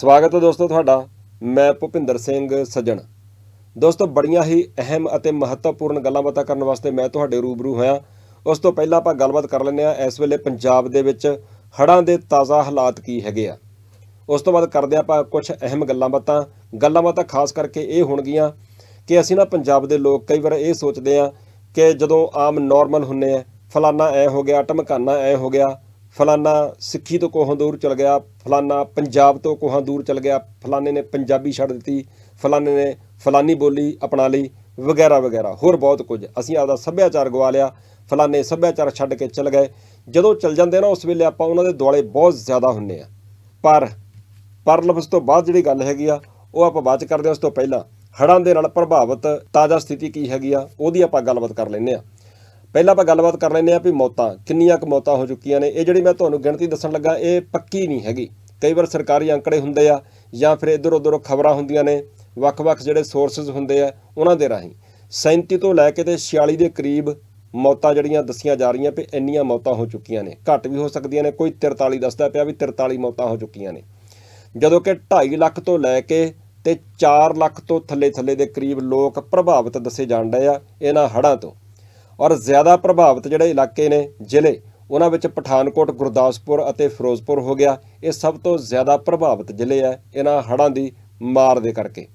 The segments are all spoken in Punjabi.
ਸਵਾਗਤ ਹੈ ਦੋਸਤੋ ਤੁਹਾਡਾ। ਮੈਂ ਭੁਪਿੰਦਰ ਸਿੰਘ ਸੱਜਣ। ਦੋਸਤੋ, ਬੜੀਆਂ ਹੀ ਅਹਿਮ ਅਤੇ ਮਹੱਤਵਪੂਰਨ ਗੱਲਾਂ ਬਾਤਾਂ ਕਰਨ ਵਾਸਤੇ ਮੈਂ ਤੁਹਾਡੇ ਰੂਬਰੂ ਹੋਇਆ। ਉਸ ਤੋਂ ਪਹਿਲਾਂ ਆਪਾਂ ਗੱਲਬਾਤ ਕਰ ਲੈਂਦੇ ਆ ਇਸ ਵੇਲੇ ਪੰਜਾਬ ਦੇ ਵਿੱਚ ਹੜ੍ਹਾਂ ਦੇ ਤਾਜ਼ਾ ਹਾਲਾਤ ਕੀ ਹੈਗੇ ਆ। ਉਸ ਤੋਂ ਬਾਅਦ ਕਰਦੇ ਆਪਾਂ ਕੁਝ ਅਹਿਮ ਗੱਲਾਂ ਬਾਤਾਂ। ਗੱਲਾਂ ਬਾਤਾਂ ਖਾਸ ਕਰਕੇ ਇਹ ਹੋਣਗੀਆਂ ਕਿ ਅਸੀਂ ਨਾ ਪੰਜਾਬ ਦੇ ਲੋਕ ਕਈ ਵਾਰ ਇਹ ਸੋਚਦੇ ਆ ਕਿ ਜਦੋਂ ਆਮ ਨਾਰਮਲ ਹੁੰਨੇ ਆ, ਫਲਾਨਾ ਐ ਹੋ ਗਿਆ ਟਮਕਾਨਾ ਐ ਹੋ ਗਿਆ ਫਲਾਨਾ ਸਿੱਖੀ ਤੋਂ ਕੋਹਾਂ ਦੂਰ ਚਲ ਗਿਆ, ਫਲਾਨਾ ਪੰਜਾਬ ਤੋਂ ਕੋਹਾਂ ਦੂਰ ਚਲ ਗਿਆ, ਫਲਾਨੇ ਨੇ ਪੰਜਾਬੀ ਛੱਡ ਦਿੱਤੀ, ਫਲਾਨੇ ਨੇ ਫਲਾਨੀ ਬੋਲੀ ਅਪਣਾ ਲਈ, ਵਗੈਰਾ ਵਗੈਰਾ, ਹੋਰ ਬਹੁਤ ਕੁਝ। ਅਸੀਂ ਆਪਦਾ ਸੱਭਿਆਚਾਰ ਗਵਾ ਲਿਆ, ਫਲਾਨੇ ਸੱਭਿਆਚਾਰ ਛੱਡ ਕੇ ਚਲ ਗਏ। ਜਦੋਂ ਚਲ ਜਾਂਦੇ ਨਾ, ਉਸ ਵੇਲੇ ਆਪਾਂ ਉਹਨਾਂ ਦੇ ਦੁਆਲੇ ਬਹੁਤ ਜ਼ਿਆਦਾ ਹੁੰਨੇ ਆ। ਪਰ ਪਰ ਲਫ਼ਜ਼ ਤੋਂ ਬਾਅਦ ਜਿਹੜੀ ਗੱਲ ਹੈਗੀ ਆ, ਉਹ ਆਪਾਂ ਬਾਅਦ ਚ ਕਰਦੇ ਹਾਂ ਉਸ ਤੋਂ ਪਹਿਲਾਂ। ਹੜ੍ਹਾਂ ਦੇ ਨਾਲ ਪ੍ਰਭਾਵਿਤ ਤਾਜ਼ਾ ਸਥਿਤੀ ਕੀ ਹੈਗੀ ਆ, ਉਹਦੀ ਆਪਾਂ ਗੱਲਬਾਤ ਕਰ ਲੈਂਦੇ ਆ। ਪਹਿਲਾਂ ਆਪਾਂ ਗੱਲਬਾਤ ਕਰ ਲੈਂਦੇ ਆ ਵੀ ਮੌਤਾਂ, ਕਿੰਨੀਆਂ ਕੁ ਮੌਤਾਂ ਹੋ ਚੁੱਕੀਆਂ ਨੇ। ਇਹ ਜਿਹੜੀ ਮੈਂ ਤੁਹਾਨੂੰ ਗਿਣਤੀ ਦੱਸਣ ਲੱਗਾ, ਇਹ ਪੱਕੀ ਨਹੀਂ ਹੈਗੀ। ਕਈ ਵਾਰ ਸਰਕਾਰੀ ਅੰਕੜੇ ਹੁੰਦੇ ਆ ਜਾਂ ਫਿਰ ਇੱਧਰ ਉੱਧਰ ਖਬਰਾਂ ਹੁੰਦੀਆਂ ਨੇ, ਵੱਖ-ਵੱਖ ਜਿਹੜੇ ਸੋਰਸਸ ਹੁੰਦੇ ਆ, ਉਹਨਾਂ ਦੇ ਰਾਹੀਂ। 37 ਤੋਂ ਲੈ ਕੇ ਤੇ 46 ਦੇ ਕਰੀਬ ਮੌਤਾਂ ਜਿਹੜੀਆਂ ਦੱਸੀਆਂ ਜਾ ਰਹੀਆਂ ਵੀ ਇੰਨੀਆਂ ਮੌਤਾਂ ਹੋ ਚੁੱਕੀਆਂ ਨੇ। ਘੱਟ ਵੀ ਹੋ ਸਕਦੀਆਂ ਨੇ, ਕੋਈ 43 ਦੱਸਦਾ ਪਿਆ ਵੀ 43 ਮੌਤਾਂ ਹੋ ਚੁੱਕੀਆਂ ਨੇ। ਜਦੋਂ ਕਿ 2.5 ਲੱਖ ਤੋਂ ਲੈ ਕੇ ਤੇ 4 ਲੱਖ ਤੋਂ ਥੱਲੇ ਥੱਲੇ ਦੇ ਕਰੀਬ ਲੋਕ ਪ੍ਰਭਾਵਿਤ ਦੱਸੇ ਜਾਣ ਡਏ ਆ ਇਹਨਾਂ ਹੜ੍ਹਾਂ ਤੋਂ। ਔਰ ਜ਼ਿਆਦਾ ਪ੍ਰਭਾਵਿਤ ਜਿਹੜੇ ਇਲਾਕੇ ਨੇ, ਜ਼ਿਲ੍ਹੇ, ਉਹਨਾਂ ਵਿੱਚ ਪਠਾਨਕੋਟ, ਗੁਰਦਾਸਪੁਰ ਅਤੇ ਫਿਰੋਜ਼ਪੁਰ ਹੋ ਗਿਆ। ਇਹ ਸਭ ਤੋਂ ਜ਼ਿਆਦਾ ਪ੍ਰਭਾਵਿਤ ਜ਼ਿਲ੍ਹੇ ਆ ਇਹਨਾਂ ਹੜ੍ਹਾਂ ਦੀ ਮਾਰ ਦੇ ਕਰਕੇ।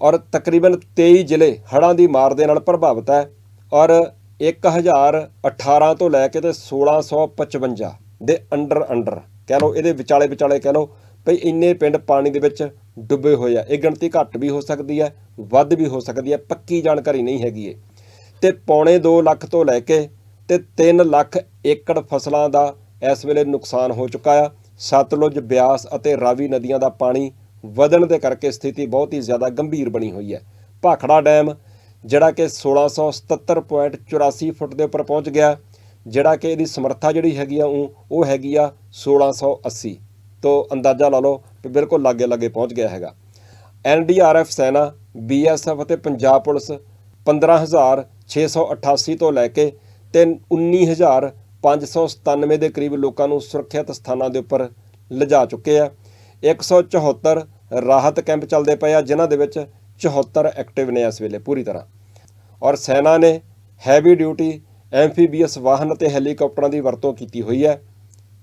ਔਰ ਤਕਰੀਬਨ 23 ਜ਼ਿਲ੍ਹੇ ਹੜ੍ਹਾਂ ਦੀ ਮਾਰ ਦੇ ਨਾਲ ਪ੍ਰਭਾਵਿਤ ਹੈ। ਔਰ 1018 ਤੋਂ ਲੈ ਕੇ ਤੇ 1655 ਦੇ ਅੰਡਰ ਅੰਡਰ, ਕਹਿ ਲਓ ਇਹਦੇ ਵਿਚਾਲੇ ਵਿਚਾਲੇ ਕਹਿ ਲਓ ਭਈ ਇੰਨੇ ਪਿੰਡ ਪਾਣੀ ਦੇ ਵਿੱਚ ਡੁੱਬੇ ਹੋਏ ਆ। ਇਹ ਗਿਣਤੀ ਘੱਟ ਵੀ ਹੋ ਸਕਦੀ ਹੈ, ਵੱਧ ਵੀ ਹੋ ਸਕਦੀ ਹੈ, ਪੱਕੀ ਜਾਣਕਾਰੀ ਨਹੀਂ ਹੈਗੀ ਇਹ। ਤੇ ਪੌਣੇ 2 ਲੱਖ ਤੋਂ ਲੈ ਕੇ ਤੇ 3 ਲੱਖ ਏਕੜ ਫਸਲਾਂ ਦਾ ਇਸ ਵੇਲੇ ਨੁਕਸਾਨ ਹੋ ਚੁੱਕਾ ਆ। ਸਤਲੁਜ, ਬਿਆਸ ਅਤੇ ਰਾਵੀ ਨਦੀਆਂ ਦਾ ਪਾਣੀ ਵਧਣ ਦੇ ਕਰਕੇ ਸਥਿਤੀ ਬਹੁਤ ਹੀ ਜ਼ਿਆਦਾ ਗੰਭੀਰ ਬਣੀ ਹੋਈ ਹੈ। ਭਾਖੜਾ ਡੈਮ, ਜਿਹੜਾ ਕਿ 1677.84 ਫੁੱਟ ਦੇ ਉੱਪਰ ਪਹੁੰਚ ਗਿਆ, ਜਿਹੜਾ ਕਿ ਇਹਦੀ ਸਮਰੱਥਾ ਜਿਹੜੀ ਹੈਗੀ ਆ, ਉਹ ਹੈਗੀ ਆ 1680 ਤੋਂ ਅੰਦਾਜ਼ਾ ਲਾ ਲਓ ਵੀ ਬਿਲਕੁਲ ਲਾਗੇ ਲਾਗੇ ਪਹੁੰਚ ਗਿਆ ਹੈਗਾ। ਐਨਡੀਆਰਐਫ ਸੈਨਾ ਬੀਐਸਐਫ ਅਤੇ ਪੰਜਾਬ ਪੁਲਿਸ 15688 ਤੋਂ ਲੈ ਕੇ ਤੇ 19597 ਦੇ ਕਰੀਬ ਲੋਕਾਂ ਨੂੰ ਸੁਰੱਖਿਅਤ ਸਥਾਨਾਂ ਦੇ ਉੱਪਰ ਲਿਜਾ ਚੁੱਕੇ ਆ। 174 ਰਾਹਤ ਕੈਂਪ ਚੱਲਦੇ ਪਏ ਆ, ਜਿਨ੍ਹਾਂ ਦੇ ਵਿੱਚ 74 ਐਕਟਿਵ ਨੇ ਇਸ ਵੇਲੇ, ਪੂਰੀ ਤਰ੍ਹਾਂ। ਔਰ ਸੈਨਾ ਨੇ ਹੈਵੀ ਡਿਊਟੀ ਐਮਫੀਬੀਅਸ ਵਾਹਨ ਅਤੇ ਹੈਲੀਕਾਪਟਰਾਂ ਦੀ ਵਰਤੋਂ ਕੀਤੀ ਹੋਈ ਹੈ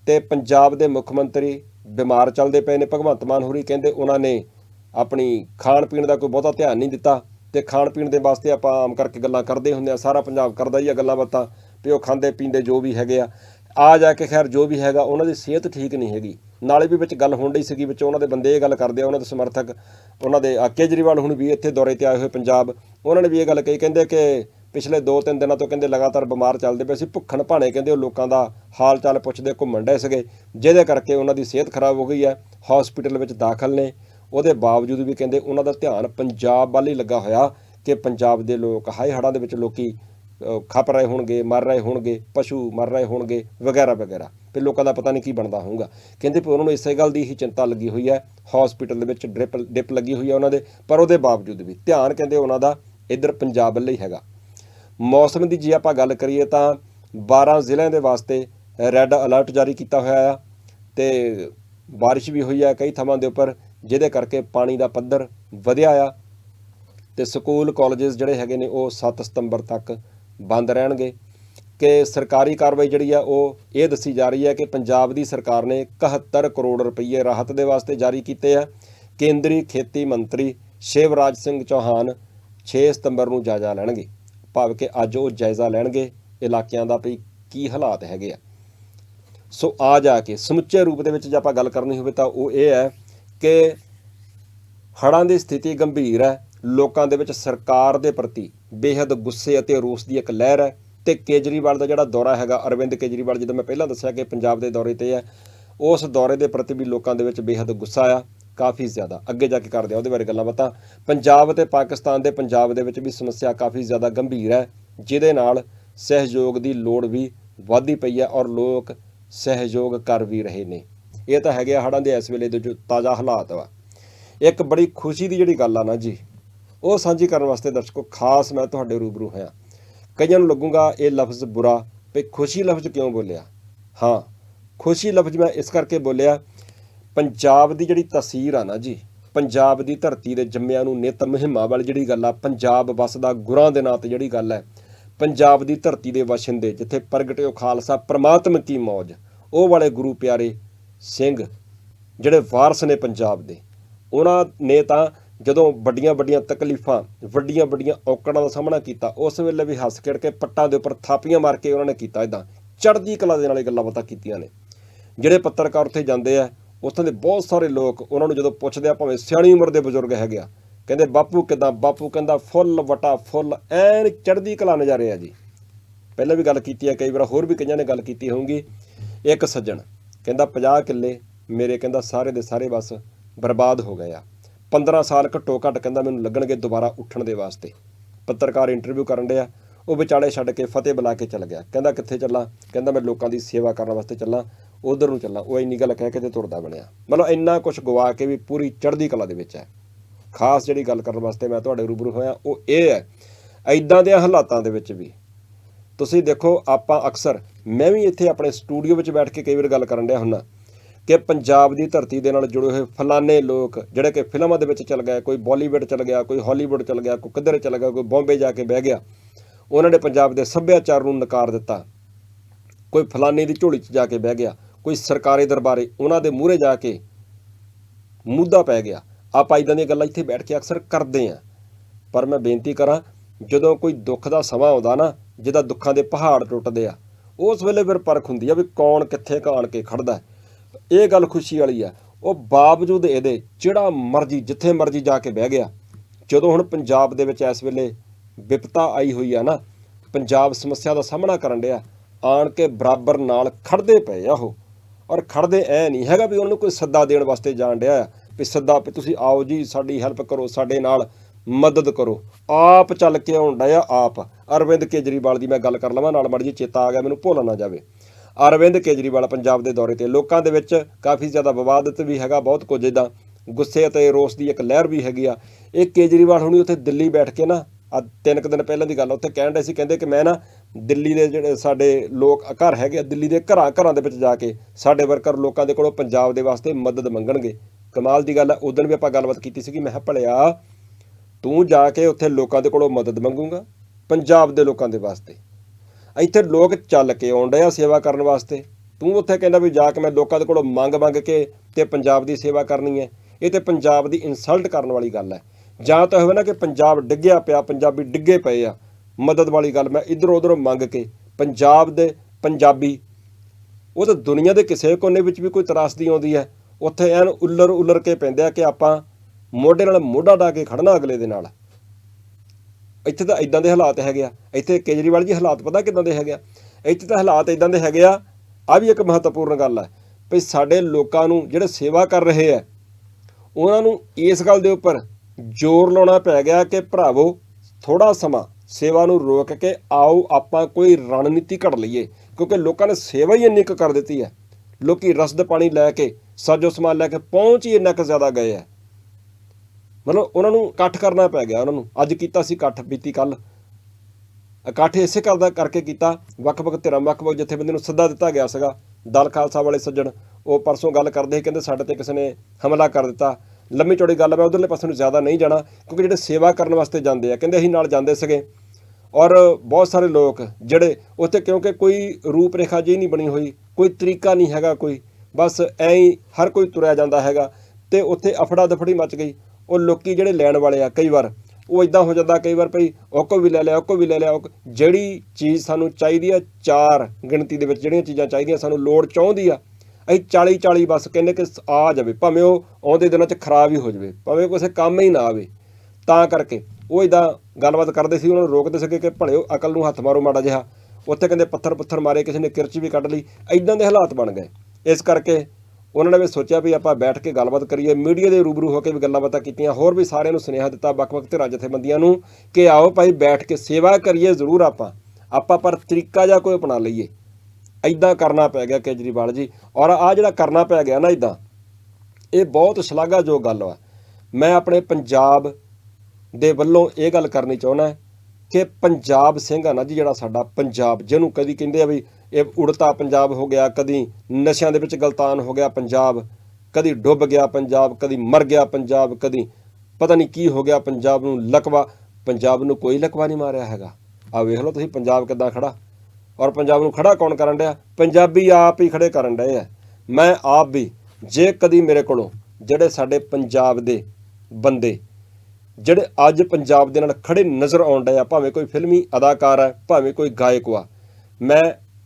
ਤੇ ਪੰਜਾਬ ਦੇ ਮੁੱਖ ਮੰਤਰੀ ਬਿਮਾਰ ਚੱਲਦੇ ਪਏ ਨੇ। ਭਗਵੰਤ ਮਾਨ ਹੋਰੀ ਕਹਿੰਦੇ ਉਹਨਾਂ ਨੇ ਆਪਣੀ ਖਾਣ ਪੀਣ ਦਾ ਕੋਈ ਬਹੁਤਾ ਧਿਆਨ ਨਹੀਂ ਦਿੱਤਾ। ਤੇ ਖਾਣ ਪੀਣ ਦੇ ਵਾਸਤੇ ਆਪਾਂ ਆਮ ਕਰਕੇ ਗੱਲਾਂ ਕਰਦੇ ਹੁੰਦੇ ਆ, ਸਾਰਾ ਪੰਜਾਬ ਕਰਦਾ ਹੀ ਆ ਗੱਲਾਂ ਬਾਤਾਂ, ਵੀ ਉਹ ਖਾਂਦੇ ਪੀਂਦੇ ਜੋ ਵੀ ਹੈਗੇ ਆ। ਆ ਜਾ ਕੇ ਖੈਰ ਜੋ ਵੀ ਹੈਗਾ, ਉਹਨਾਂ ਦੀ ਸਿਹਤ ਠੀਕ ਨਹੀਂ ਹੈਗੀ। ਨਾਲੇ ਵੀ ਵਿੱਚ ਗੱਲ ਹੋਣ ਡਈ ਸੀਗੀ, ਵਿੱਚ ਉਹਨਾਂ ਦੇ ਬੰਦੇ ਇਹ ਗੱਲ ਕਰਦੇ ਆ, ਉਹਨਾਂ ਦੇ ਸਮਰਥਕ, ਉਹਨਾਂ ਦੇ ਕੇਜਰੀਵਾਲ ਹੁਣ ਵੀ ਇੱਥੇ ਦੌਰੇ ਤੇ ਆਏ ਹੋਏ ਪੰਜਾਬ, ਉਹਨਾਂ ਨੇ ਵੀ ਇਹ ਗੱਲ ਕਹੀ, ਕਹਿੰਦੇ ਕਿ ਪਿਛਲੇ 2-3 ਦਿਨਾਂ ਤੋਂ ਕਹਿੰਦੇ ਲਗਾਤਾਰ ਬਿਮਾਰ ਚੱਲਦੇ ਪਏ ਸੀ, ਭੁੱਖਣ ਭਾਣੇ ਕਹਿੰਦੇ ਉਹ ਲੋਕਾਂ ਦਾ ਹਾਲ ਚਾਲ ਪੁੱਛਦੇ ਘੁੰਮਣ ਡਏ ਸੀਗੇ, ਜਿਹਦੇ ਕਰਕੇ ਉਹਨਾਂ ਦੀ ਸਿਹਤ ਖਰਾਬ ਹੋ ਗਈ ਹੈ ਹਸਪੀਟਲ ਵਿੱਚ ਦਾਖਲ ਨੇ। ਉਹਦੇ ਬਾਵਜੂਦ ਵੀ ਕਹਿੰਦੇ ਉਹਨਾਂ ਦਾ ਧਿਆਨ ਪੰਜਾਬ ਵੱਲ ਹੀ ਲੱਗਾ ਹੋਇਆ ਕਿ ਪੰਜਾਬ ਦੇ ਲੋਕ ਹਾਈ ਹੜ੍ਹਾਂ ਦੇ ਵਿੱਚ ਲੋਕੀ ਖੱਪ ਰਹੇ ਹੋਣਗੇ, ਮਰ ਰਹੇ ਹੋਣਗੇ, ਪਸ਼ੂ ਮਰ ਰਹੇ ਹੋਣਗੇ ਵਗੈਰਾ ਵਗੈਰਾ। ਤੇ ਲੋਕਾਂ ਦਾ ਪਤਾ ਨਹੀਂ ਕੀ ਬਣਦਾ ਹੋਊਗਾ। ਕਹਿੰਦੇ ਵੀ ਉਹਨਾਂ ਨੂੰ ਇਸੇ ਗੱਲ ਦੀ ਹੀ ਚਿੰਤਾ ਲੱਗੀ ਹੋਈ ਹੈ। ਹਸਪੀਟਲ ਦੇ ਵਿੱਚ ਡ੍ਰਿਪ, ਡਿਪ ਲੱਗੀ ਹੋਈ ਹੈ ਉਹਨਾਂ ਦੇ। ਪਰ ਉਹਦੇ ਬਾਵਜੂਦ ਵੀ ਧਿਆਨ ਕਹਿੰਦੇ ਉਹਨਾਂ ਦਾ ਇੱਧਰ ਪੰਜਾਬ ਵੱਲ ਹੀ ਹੈਗਾ। ਮੌਸਮ ਦੀ ਜੇ ਆਪਾਂ ਗੱਲ ਕਰੀਏ ਤਾਂ 12 ਜ਼ਿਲ੍ਹਿਆਂ ਦੇ ਵਾਸਤੇ ਰੈੱਡ ਅਲਰਟ ਜਾਰੀ ਕੀਤਾ ਹੋਇਆ ਆ ਤੇ ਬਾਰਿਸ਼ ਵੀ ਹੋਈ ਹੈ ਕਈ ਥਾਵਾਂ ਦੇ ਉੱਪਰ। ਜਿਹਦੇ ਕਰਕੇ ਪਾਣੀ ਦਾ ਪੱਧਰ ਵਧਿਆ ਆ ਤੇ ਸਕੂਲ, ਕਾਲਜਸ ਜਿਹੜੇ ਹੈਗੇ ਨੇ ਉਹ 7 ਸਤੰਬਰ ਤੱਕ ਬੰਦ ਰਹਿਣਗੇ। ਕਿ ਸਰਕਾਰੀ ਕਾਰਵਾਈ ਜਿਹੜੀ ਆ ਉਹ ਇਹ ਦੱਸੀ ਜਾ ਰਹੀ ਹੈ ਕਿ ਪੰਜਾਬ ਦੀ ਸਰਕਾਰ ਨੇ 71 ਕਰੋੜ ਰੁਪਏ ਰਾਹਤ ਦੇ ਵਾਸਤੇ ਜਾਰੀ ਕੀਤੇ ਆ। ਕੇਂਦਰੀ ਖੇਤੀ ਮੰਤਰੀ ਸ਼ਿਵਰਾਜ ਸਿੰਘ ਚੌਹਾਨ 6 ਸਤੰਬਰ ਨੂੰ ਜਾਇਜ਼ਾ ਲੈਣਗੇ। ਭਾਵ ਕਿ ਅੱਜ ਉਹ ਜਾਇਜ਼ਾ ਲੈਣਗੇ। ਇਲਾਕਿਆਂ ਦਾ ਵੀ ਕੀ ਹਾਲਾਤ ਹੈਗੇ ਆ। ਸੋ ਆ ਜਾ ਕੇ ਸਮੁੱਚੇ ਰੂਪ ਦੇ ਵਿੱਚ ਜੇ ਆਪਾਂ ਗੱਲ ਕਰਨੀ ਹੋਵੇ ਤਾਂ ਉਹ ਇਹ ਹੈ ਕਿ ਹੜ੍ਹਾਂ ਦੀ ਸਥਿਤੀ ਗੰਭੀਰ ਹੈ, ਲੋਕਾਂ ਦੇ ਵਿੱਚ ਸਰਕਾਰ ਦੇ ਪ੍ਰਤੀ ਬੇਹੱਦ ਗੁੱਸੇ ਅਤੇ ਰੋਸ ਦੀ ਇੱਕ ਲਹਿਰ ਹੈ ਤੇ ਕੇਜਰੀਵਾਲ ਦਾ ਜਿਹੜਾ ਦੌਰਾ ਹੈਗਾ, ਅਰਵਿੰਦ ਕੇਜਰੀਵਾਲ, ਜਦੋਂ ਮੈਂ ਪਹਿਲਾਂ ਦੱਸਿਆ ਕਿ ਪੰਜਾਬ ਦੇ ਦੌਰੇ ਤੇ ਹੈ, ਉਸ ਦੌਰੇ ਦੇ ਪ੍ਰਤੀ ਵੀ ਲੋਕਾਂ ਦੇ ਵਿੱਚ ਬੇਹੱਦ ਗੁੱਸਾ ਆ, ਕਾਫੀ ਜ਼ਿਆਦਾ। ਅੱਗੇ ਜਾ ਕੇ ਕਰਦੇ ਆ ਉਹਦੇ ਬਾਰੇ ਗੱਲਾਂ ਬਾਤਾਂ। ਪੰਜਾਬ ਅਤੇ ਪਾਕਿਸਤਾਨ ਦੇ ਪੰਜਾਬ ਦੇ ਵਿੱਚ ਵੀ ਸਮੱਸਿਆ ਕਾਫੀ ਜ਼ਿਆਦਾ ਗੰਭੀਰ ਹੈ, ਜਿਹਦੇ ਨਾਲ ਸਹਿਯੋਗ ਦੀ ਲੋੜ ਵੀ ਵਧਦੀ ਪਈ ਹੈ ਔਰ ਲੋਕ ਸਹਿਯੋਗ ਕਰ ਵੀ ਰਹੇ ਨੇ। ਇਹ ਤਾਂ ਹੈਗੇ ਆ ਹੜ੍ਹਾਂ ਦੇ ਇਸ ਵੇਲੇ ਦੇ ਜੋ ਤਾਜ਼ਾ ਹਾਲਾਤ ਵਾ। ਇੱਕ ਬੜੀ ਖੁਸ਼ੀ ਦੀ ਜਿਹੜੀ ਗੱਲ ਆ ਨਾ ਜੀ, ਉਹ ਸਾਂਝੀ ਕਰਨ ਵਾਸਤੇ ਦਰਸ਼ਕੋ ਖਾਸ ਮੈਂ ਤੁਹਾਡੇ ਰੂਬਰੂ ਹੋਇਆ। ਕਈਆਂ ਨੂੰ ਲੱਗੂਗਾ ਇਹ ਲਫ਼ਜ਼ ਬੁਰਾ, ਵੀ ਖੁਸ਼ੀ ਲਫ਼ਜ਼ ਕਿਉਂ ਬੋਲਿਆ? ਹਾਂ, ਖੁਸ਼ੀ ਲਫ਼ਜ਼ ਮੈਂ ਇਸ ਕਰਕੇ ਬੋਲਿਆ, ਪੰਜਾਬ ਦੀ ਜਿਹੜੀ ਤਸਵੀਰ ਆ ਨਾ ਜੀ, ਪੰਜਾਬ ਦੀ ਧਰਤੀ ਦੇ ਜੰਮਿਆਂ ਨੂੰ ਨਿਤ ਮਹਿਮਾ ਵਾਲੀ ਜਿਹੜੀ ਗੱਲ ਆ, ਪੰਜਾਬ ਵਸਦਾ ਗੁਰਾਂ ਦੇ ਨਾਂ ਤੇ ਜਿਹੜੀ ਗੱਲ ਹੈ, ਪੰਜਾਬ ਦੀ ਧਰਤੀ ਦੇ ਵਸਿੰਦੇ, ਜਿੱਥੇ ਪ੍ਰਗਟਿਓ ਖਾਲਸਾ, ਪ੍ਰਮਾਤਮ ਕੀ ਮੌਜ, ਉਹ ਵਾਲੇ ਗੁਰੂ ਪਿਆਰੇ ਸਿੰਘ, ਜਿਹੜੇ ਵਾਰਸ ਨੇ ਪੰਜਾਬ ਦੇ, ਉਹਨਾਂ ਨੇ ਤਾਂ ਜਦੋਂ ਵੱਡੀਆਂ ਵੱਡੀਆਂ ਤਕਲੀਫਾਂ, ਵੱਡੀਆਂ ਵੱਡੀਆਂ ਔਕੜਾਂ ਦਾ ਸਾਹਮਣਾ ਕੀਤਾ, ਉਸ ਵੇਲੇ ਵੀ ਹੱਸ ਖੇਡ ਕੇ ਪੱਟਾਂ ਦੇ ਉੱਪਰ ਥਾਪੀਆਂ ਮਾਰ ਕੇ ਉਹਨਾਂ ਨੇ ਕੀਤਾ ਇਦਾਂ ਚੜ੍ਹਦੀ ਕਲਾ ਦੇ ਨਾਲ ਇਹ ਗੱਲਾਂ ਬਾਤਾਂ ਕੀਤੀਆਂ ਨੇ। ਜਿਹੜੇ ਪੱਤਰਕਾਰ ਉੱਥੇ ਜਾਂਦੇ ਆ, ਉੱਥੋਂ ਦੇ ਬਹੁਤ ਸਾਰੇ ਲੋਕ ਉਹਨਾਂ ਨੂੰ ਜਦੋਂ ਪੁੱਛਦੇ ਆ, ਭਾਵੇਂ ਸਿਆਣੀ ਉਮਰ ਦੇ ਬਜ਼ੁਰਗ ਹੈਗੇ ਆ, ਕਹਿੰਦੇ, ਬਾਪੂ ਕਿਦਾਂ, ਬਾਪੂ ਕਹਿੰਦਾ, ਫੁੱਲ ਵਟਾ ਫੁੱਲ, ਐਨ ਚੜ੍ਹਦੀ ਕਲਾ ਨਜ਼ਾਰੇ ਆ ਜੀ। ਪਹਿਲਾਂ ਵੀ ਗੱਲ ਕੀਤੀ ਹੈ ਕਈ ਵਾਰ ਹੋਰ ਵੀ ਕਈਆਂ ਨੇ ਗੱਲ ਕੀਤੀ ਹੋਊਗੀ। ਇੱਕ ਸੱਜਣ ਕਹਿੰਦਾ 50 ਕਿੱਲੇ ਮੇਰੇ ਕਹਿੰਦਾ ਸਾਰੇ ਦੇ ਸਾਰੇ ਬਸ ਬਰਬਾਦ ਹੋ ਗਏ ਆ। 15 ਸਾਲ ਘੱਟੋ ਘੱਟ ਕਹਿੰਦਾ ਮੈਨੂੰ ਲੱਗਣਗੇ ਦੁਬਾਰਾ ਉੱਠਣ ਦੇ ਵਾਸਤੇ। ਪੱਤਰਕਾਰ ਇੰਟਰਵਿਊ ਕਰਨ ਡਿਆ, ਉਹ ਵਿਚਾਲੇ ਛੱਡ ਕੇ ਫਤਿਹ ਬੁਲਾ ਕੇ ਚੱਲ ਗਿਆ। ਕਹਿੰਦਾ ਕਿੱਥੇ ਚੱਲਾਂ? ਕਹਿੰਦਾ ਮੈਂ ਲੋਕਾਂ ਦੀ ਸੇਵਾ ਕਰਨ ਵਾਸਤੇ ਚੱਲਾਂ, ਉਧਰ ਨੂੰ ਚੱਲਾਂ। ਉਹ ਇੰਨੀ ਗੱਲ ਕਹਿ ਕੇ ਤੇ ਤੁਰਦਾ ਬਣਿਆ। ਮਤਲਬ ਇੰਨਾ ਕੁਝ ਗਵਾ ਕੇ ਵੀ ਪੂਰੀ ਚੜ੍ਹਦੀ ਕਲਾ ਦੇ ਵਿੱਚ ਹੈ। ਖਾਸ ਜਿਹੜੀ ਗੱਲ ਕਰਨ ਵਾਸਤੇ ਮੈਂ ਤੁਹਾਡੇ ਰੂਬਰੂ ਹੋਇਆ, ਉਹ ਇਹ ਹੈ ਐਦਾਂ ਦੇ ਹਾਲਾਤਾਂ ਦੇ ਵਿੱਚ ਵੀ ਤੁਸੀਂ ਦੇਖੋ ਆਪਾਂ ਅਕਸਰ ਮੈਂ ਵੀ ਇੱਥੇ ਆਪਣੇ ਸਟੂਡੀਓ ਵਿੱਚ ਬੈਠ ਕੇ ਕਈ ਵਾਰ ਗੱਲ ਕਰਨ ਰਿਹਾ ਹੁੰਨਾ ਕਿ ਪੰਜਾਬ ਦੀ ਧਰਤੀ ਦੇ ਨਾਲ ਜੁੜੇ ਹੋਏ ਫਲਾਣੇ ਲੋਕ, ਜਿਹੜੇ ਕਿ ਫਿਲਮਾਂ ਦੇ ਵਿੱਚ ਚੱਲ ਗਏ, ਕੋਈ ਬਾਲੀਵੁੱਡ ਚੱਲ ਗਿਆ, ਕੋਈ ਹਾਲੀਵੁੱਡ ਚੱਲ ਗਿਆ, ਕੋਈ ਕਿੱਧਰ ਚੱਲ ਗਿਆ, ਕੋਈ ਬੰਬੇ ਜਾ ਕੇ ਬਹਿ ਗਿਆ, ਉਹਨਾਂ ਨੇ ਪੰਜਾਬ ਦੇ ਸੱਭਿਆਚਾਰ ਨੂੰ ਨਕਾਰ ਦਿੱਤਾ। ਕੋਈ ਫਲਾਣੇ ਦੀ ਝੋਲੀ 'ਚ ਜਾ ਕੇ ਬਹਿ ਗਿਆ, ਕੋਈ ਸਰਕਾਰੀ ਦਰਬਾਰੇ ਉਹਨਾਂ ਦੇ ਮੂਹਰੇ ਜਾ ਕੇ ਮੁੱਦਾ ਪੈ ਗਿਆ। ਆਪਾਂ ਇਦਾਂ ਦੀਆਂ ਗੱਲਾਂ ਇੱਥੇ ਬੈਠ ਕੇ ਅਕਸਰ ਕਰਦੇ ਆਂ। ਪਰ ਮੈਂ ਬੇਨਤੀ ਕਰਾਂ, ਜਦੋਂ ਕੋਈ ਦੁੱਖ ਦਾ ਸਮਾਂ ਆਉਂਦਾ ਨਾ, ਜਿਹਦਾ ਦੁੱਖਾਂ ਦੇ ਪਹਾੜ ਟੁੱਟਦੇ ਆ ਉਸ ਵੇਲੇ ਫਿਰ ਪਰਖ ਹੁੰਦੀ ਆ ਵੀ ਕੌਣ ਕਿੱਥੇ ਕਾਣ ਕੇ ਖੜਦਾ ਇਹ ਗੱਲ ਖੁਸ਼ੀ ਵਾਲੀ ਆ। ਉਹ ਬਾਵਜੂਦ ਇਹਦੇ ਜਿਹੜਾ ਮਰਜ਼ੀ, ਜਿੱਥੇ ਮਰਜ਼ੀ ਜਾ ਕੇ ਬਹਿ ਗਿਆ। ਜਦੋਂ ਹੁਣ ਪੰਜਾਬ ਦੇ ਵਿੱਚ ਇਸ ਵੇਲੇ ਵਿਪਤਾ ਆਈ ਹੋਈ ਆ ਨਾ, ਪੰਜਾਬ ਸਮੱਸਿਆ ਦਾ ਸਾਹਮਣਾ ਕਰਨ ਡਿਆ, ਆਣ ਕੇ ਬਰਾਬਰ ਨਾਲ ਖੜਦੇ ਪਏ ਆ ਉਹ। ਔਰ ਖੜਦੇ ਐ ਨਹੀਂ ਹੈਗਾ ਵੀ ਉਹਨਾਂ ਨੂੰ ਕੋਈ ਸੱਦਾ ਦੇਣ ਵਾਸਤੇ ਜਾਣ ਡਿਆ ਆ, ਵੀ ਸੱਦਾ ਵੀ ਤੁਸੀਂ ਆਓ ਜੀ, ਸਾਡੀ ਹੈਲਪ ਕਰੋ, ਸਾਡੇ ਨਾਲ ਮਦਦ ਕਰੋ। ਆਪ ਚੱਲ ਕੇ ਆਉਣ ਡਿਆ ਆਪ। ਅਰਵਿੰਦ ਕੇਜਰੀਵਾਲ ਦੀ ਮੈਂ ਗੱਲ ਕਰ ਲਵਾਂ, ਨਾਲ ਮੜ ਜੀ ਚੇਤਾ ਆ ਗਿਆ, ਮੈਨੂੰ ਭੁੱਲ ਨਾ ਜਾਵੇ। ਅਰਵਿੰਦ ਕੇਜਰੀਵਾਲ ਪੰਜਾਬ ਦੇ ਦੌਰੇ ਤੇ, ਲੋਕਾਂ ਦੇ ਵਿੱਚ ਕਾਫੀ ਜ਼ਿਆਦਾ ਵਿਵਾਦਤ ਵੀ ਹੈਗਾ, ਬਹੁਤ ਕੁਝ ਇਦਾਂ ਗੁੱਸੇ ਅਤੇ ਰੋਸ ਦੀ ਇੱਕ ਲਹਿਰ ਵੀ ਹੈਗੀ ਆ। ਇਹ ਕੇਜਰੀਵਾਲ ਹੁਣੀ ਉੱਥੇ ਦਿੱਲੀ ਬੈਠ ਕੇ ਨਾ, ਆ ਤਿੰਨ ਕੁ ਦਿਨ ਪਹਿਲਾਂ ਦੀ ਗੱਲ ਉੱਥੇ ਕਹਿਣ ਡਏ ਸੀ, ਕਹਿੰਦੇ ਕਿ ਮੈਂ ਨਾ ਦਿੱਲੀ ਦੇ ਜਿਹੜੇ ਸਾਡੇ ਲੋਕ ਘਰ ਹੈਗੇ ਦਿੱਲੀ ਦੇ ਘਰਾਂ ਘਰਾਂ ਦੇ ਵਿੱਚ ਜਾ ਕੇ ਸਾਡੇ ਵਰਕਰ ਲੋਕਾਂ ਦੇ ਕੋਲੋਂ ਪੰਜਾਬ ਦੇ ਵਾਸਤੇ ਮਦਦ ਮੰਗਣਗੇ। ਕਮਾਲ ਦੀ ਗੱਲ ਆ ਉਦੋਂ ਵੀ ਆਪਾਂ ਗੱਲਬਾਤ ਕੀਤੀ ਸੀਗੀ, ਮੈਂ ਕਿਹਾ ਭਲਿਆ ਤੂੰ ਜਾ ਕੇ ਉੱਥੇ ਲੋਕਾਂ ਦੇ ਕੋਲੋਂ ਮਦਦ ਮੰਗੂਗਾ, ਪੰਜਾਬ ਦੇ ਲੋਕਾਂ ਦੇ ਵਾਸਤੇ। ਇੱਥੇ ਲੋਕ ਚੱਲ ਕੇ ਆਉਣ ਡਏ ਆ ਸੇਵਾ ਕਰਨ ਵਾਸਤੇ। ਤੂੰ ਉੱਥੇ ਕਹਿੰਦਾ ਵੀ ਜਾ ਕੇ ਮੈਂ ਲੋਕਾਂ ਦੇ ਕੋਲੋਂ ਮੰਗ ਮੰਗ ਕੇ ਤੇ ਪੰਜਾਬ ਦੀ ਸੇਵਾ ਕਰਨੀ ਹੈ। ਇਹ ਤੇ ਪੰਜਾਬ ਦੀ ਇਨਸਲਟ ਕਰਨ ਵਾਲੀ ਗੱਲ ਹੈ। ਜਾਂ ਤਾਂ ਹੋਵੇ ਨਾ ਕਿ ਪੰਜਾਬ ਡਿੱਗਿਆ ਪਿਆ, ਪੰਜਾਬੀ ਡਿੱਗੇ ਪਏ ਆ, ਮਦਦ ਵਾਲੀ ਗੱਲ ਮੈਂ ਇਧਰੋਂ ਉਧਰੋਂ ਮੰਗ ਕੇ ਪੰਜਾਬ ਦੇ ਪੰਜਾਬੀ, ਉਹ ਤਾਂ ਦੁਨੀਆ ਦੇ ਕਿਸੇ ਕੋਨੇ ਵਿੱਚ ਵੀ ਕੋਈ ਤਰਾਸਦੀ ਆਉਂਦੀ ਹੈ। ਉੱਥੇ ਐਨ ਉੱਲਰ ਉੱਲਰ ਕੇ ਪੈਂਦੇ ਆ ਕਿ ਆਪਾਂ ਮੋਢੇ ਨਾਲ ਮੋਢਾ ਡਾ ਕੇ ਖੜਨਾ ਅਗਲੇ ਦੇ ਨਾਲ। ਇੱਥੇ ਤਾਂ ਇਦਾਂ ਦੇ ਹਾਲਾਤ ਹੈਗੇ ਆ। ਇੱਥੇ ਕੇਜਰੀਵਾਲ ਜੀ ਹਾਲਾਤ ਪਤਾ ਕਿਦਾਂ ਦੇ ਹੈਗੇ ਆ? ਇੱਥੇ ਤਾਂ ਹਾਲਾਤ ਇਦਾਂ ਦੇ ਹੈਗੇ ਆ। ਆ ਵੀ ਇੱਕ ਮਹੱਤਵਪੂਰਨ ਗੱਲ ਹੈ ਵੀ ਸਾਡੇ ਲੋਕਾਂ ਨੂੰ ਜਿਹੜੇ ਸੇਵਾ ਕਰ ਰਹੇ ਆ, ਉਹਨਾਂ ਨੂੰ ਇਸ ਗੱਲ ਦੇ ਉੱਪਰ ਜ਼ੋਰ ਲਾਉਣਾ ਪੈ ਗਿਆ ਕਿ ਭਰਾਵੋ ਥੋੜਾ ਸਮਾਂ ਸੇਵਾ ਨੂੰ ਰੋਕ ਕੇ ਆਓ, ਆਪਾਂ ਕੋਈ ਰਣਨੀਤੀ ਘੜ ਲਈਏ। ਕਿਉਂਕਿ ਲੋਕਾਂ ਨੇ ਸੇਵਾ ਹੀ ਇੰਨੀ ਕੁ ਕਰ ਦਿੱਤੀ ਹੈ ਲੋਕੀ ਰਸਦ ਪਾਣੀ ਲੈ ਕੇ, ਸਾਜੋ ਸਮਾਨ ਲੈ ਕੇ ਪਹੁੰਚ ਹੀ ਇੰਨਾ ਕੁ ਜ਼ਿਆਦਾ ਗਏ ਆ। ਮਤਲਬ ਉਹਨਾਂ ਨੂੰ ਇਕੱਠ ਕਰਨਾ ਪੈ ਗਿਆ ਉਹਨਾਂ ਨੂੰ। ਅੱਜ ਕੀਤਾ ਸੀ ਇਕੱਠ, ਬੀਤੀ ਕੱਲ ਇਕੱਠ ਇਸੇ ਕਰਦਾ ਕਰਕੇ ਕੀਤਾ। ਵੱਖ-ਵੱਖ ਧਿਰਾਂ ਵੱਖ-ਵੱਖ ਜਥੇਬੰਦੀ ਨੂੰ ਸੱਦਾ ਦਿੱਤਾ ਗਿਆ ਸੀਗਾ। ਦਲ ਖਾਲਸਾ ਵਾਲੇ ਸੱਜਣ, ਉਹ ਪਰਸੋਂ ਗੱਲ ਕਰਦੇ ਸੀ, ਕਹਿੰਦੇ ਸਾਡੇ ਤੇ ਕਿਸੇ ਨੇ ਹਮਲਾ ਕਰ ਦਿੱਤਾ। ਲੰਮੀ ਚੌੜੀ ਗੱਲ ਹੈ ਮੈਂ ਉਧਰਲੇ ਪਾਸੇ ਨੂੰ ਜ਼ਿਆਦਾ ਨਹੀਂ ਜਾਣਾ, ਕਿਉਂਕਿ ਜਿਹੜੇ ਸੇਵਾ ਕਰਨ ਵਾਸਤੇ ਜਾਂਦੇ ਆ, ਕਹਿੰਦੇ ਅਸੀਂ ਨਾਲ ਜਾਂਦੇ ਸੀਗੇ। ਔਰ ਬਹੁਤ ਸਾਰੇ ਲੋਕ ਜਿਹੜੇ ਉੱਥੇ, ਕਿਉਂਕਿ ਕੋਈ ਰੂਪ ਰੇਖਾ ਜਿਹੀ ਨਹੀਂ ਬਣੀ ਹੋਈ, ਕੋਈ ਤਰੀਕਾ ਨਹੀਂ ਹੈਗਾ ਕੋਈ, ਬਸ ਐਂ ਹੀ ਹਰ ਕੋਈ ਤੁਰਿਆ ਜਾਂਦਾ ਹੈਗਾ ਤੇ ਉੱਥੇ ਅਫੜਾ ਦਫੜੀ ਮਚ ਗਈ। ਉਹ ਲੋਕੀ ਜਿਹੜੇ ਲੈਣ ਵਾਲੇ ਆ ਕਈ ਵਾਰ, ਉਹ ਇਦਾਂ ਹੋ ਜਾਂਦਾ ਕਈ ਵਾਰ ਭਈ ਉਹ ਵੀ ਲੈ ਲਿਆ, ਉਹ ਵੀ ਲੈ ਲਿਆ, ਉਹ ਜਿਹੜੀ ਚੀਜ਼ ਸਾਨੂੰ ਚਾਹੀਦੀ ਆ ਚਾਰ ਗਿਣਤੀ ਦੇ ਵਿੱਚ ਜਿਹੜੀਆਂ ਚੀਜ਼ਾਂ ਚਾਹੀਦੀਆਂ ਸਾਨੂੰ ਲੋੜ ਚਾਹੁੰਦੀ ਆ, ਅਸੀਂ 40 40 ਬਸ ਕਹਿੰਦੇ ਕਿ ਆ ਜਾਵੇ, ਭਾਵੇਂ ਉਹ ਆਉਂਦੇ ਦਿਨਾਂ 'ਚ ਖਰਾਬ ਹੀ ਹੋ ਜਾਵੇ, ਭਾਵੇਂ ਕਿਸੇ ਕੰਮ ਹੀ ਨਾ ਆਵੇ। ਤਾਂ ਕਰਕੇ ਉਹ ਇਦਾਂ ਗੱਲਬਾਤ ਕਰਦੇ ਸੀ, ਉਹਨਾਂ ਨੂੰ ਰੋਕਦੇ ਸੀਗੇ ਕਿ ਭਲਿਓ ਅਕਲ ਨੂੰ ਹੱਥ ਮਾਰੋ ਮਾੜਾ ਜਿਹਾ, ਉੱਥੇ ਕਹਿੰਦੇ ਪੱਥਰ ਪੱਥਰ ਮਾਰੇ, ਕਿਸੇ ਨੇ ਕਿਰਚ ਵੀ ਕੱਢ ਲਈ ਇਦਾਂ ਦੇ ਹਾਲਾਤ ਬਣ ਗਏ। ਇਸ ਕਰਕੇ ਉਹਨਾਂ ਨੇ ਵੀ ਸੋਚਿਆ ਵੀ ਆਪਾਂ ਬੈਠ ਕੇ ਗੱਲਬਾਤ ਕਰੀਏ, ਮੀਡੀਆ ਦੇ ਰੂਬਰੂ ਹੋ ਕੇ ਵੀ ਗੱਲਾਂ ਬਾਤਾਂ ਕੀਤੀਆਂ, ਹੋਰ ਵੀ ਸਾਰਿਆਂ ਨੂੰ ਸੁਨੇਹਾ ਦਿੱਤਾ ਵੱਖ-ਵੱਖ ਧਿਰਾਂ ਜਥੇਬੰਦੀਆਂ ਨੂੰ ਕਿ ਆਓ ਭਾਈ ਬੈਠ ਕੇ ਸੇਵਾ ਕਰੀਏ ਜ਼ਰੂਰ ਆਪਾਂ ਆਪਾਂ ਪਰ ਤਰੀਕਾ ਜਾਂ ਕੋਈ ਅਪਣਾ ਲਈਏ। ਐਦਾਂ ਕਰਨਾ ਪੈ ਗਿਆ ਕੇਜਰੀਵਾਲ ਜੀ, ਔਰ ਆ ਜਿਹੜਾ ਕਰਨਾ ਪੈ ਗਿਆ ਨਾ ਐਦਾਂ ਇਹ ਬਹੁਤ ਸ਼ਲਾਘਾਯੋਗ ਗੱਲ ਆ ਮੈਂ ਆਪਣੇ ਪੰਜਾਬ ਦੇ ਵੱਲੋਂ ਇਹ ਗੱਲ ਕਰਨੀ ਚਾਹੁੰਦਾ ਕਿ ਪੰਜਾਬ ਸਿੰਘ ਆ ਨਾ ਜੀ ਜਿਹੜਾ ਸਾਡਾ ਪੰਜਾਬ ਜਿਹਨੂੰ ਕਦੀ ਕਹਿੰਦੇ ਆ ਵੀ ਇਹ ਉੜਤਾ ਪੰਜਾਬ ਹੋ ਗਿਆ, ਕਦੀ ਨਸ਼ਿਆਂ ਦੇ ਵਿੱਚ ਗਲਤਾਨ ਹੋ ਗਿਆ ਪੰਜਾਬ, ਕਦੀ ਡੁੱਬ ਗਿਆ ਪੰਜਾਬ, ਕਦੀ ਮਰ ਗਿਆ ਪੰਜਾਬ, ਕਦੀ ਪਤਾ ਨਹੀਂ ਕੀ ਹੋ ਗਿਆ ਪੰਜਾਬ ਨੂੰ ਲਕਵਾ, ਪੰਜਾਬ ਨੂੰ ਕੋਈ ਲਕਵਾ ਨਹੀਂ ਮਾਰਿਆ ਹੈਗਾ। ਆ ਵੇਖ ਲਓ ਤੁਸੀਂ ਪੰਜਾਬ ਕਿੱਦਾਂ ਖੜਾ ਔਰ ਪੰਜਾਬ ਨੂੰ ਖੜਾ ਕੌਣ ਕਰਨ ਡਿਆ? ਪੰਜਾਬੀ ਆਪ ਹੀ ਖੜੇ ਕਰਨ ਡਏ ਆ। ਮੈਂ ਆਪ ਵੀ, ਜੇ ਕਦੀ ਮੇਰੇ ਕੋਲੋਂ ਜਿਹੜੇ ਸਾਡੇ ਪੰਜਾਬ ਦੇ ਬੰਦੇ, ਜਿਹੜੇ ਅੱਜ ਪੰਜਾਬ ਦੇ ਨਾਲ ਖੜੇ ਨਜ਼ਰ ਆਉਣ ਡਏ ਆ, ਭਾਵੇਂ ਕੋਈ ਫਿਲਮੀ ਅਦਾਕਾਰ ਹੈ ਭਾਵੇਂ ਕੋਈ ਗਾਇਕ ਵਾ, ਮੈਂ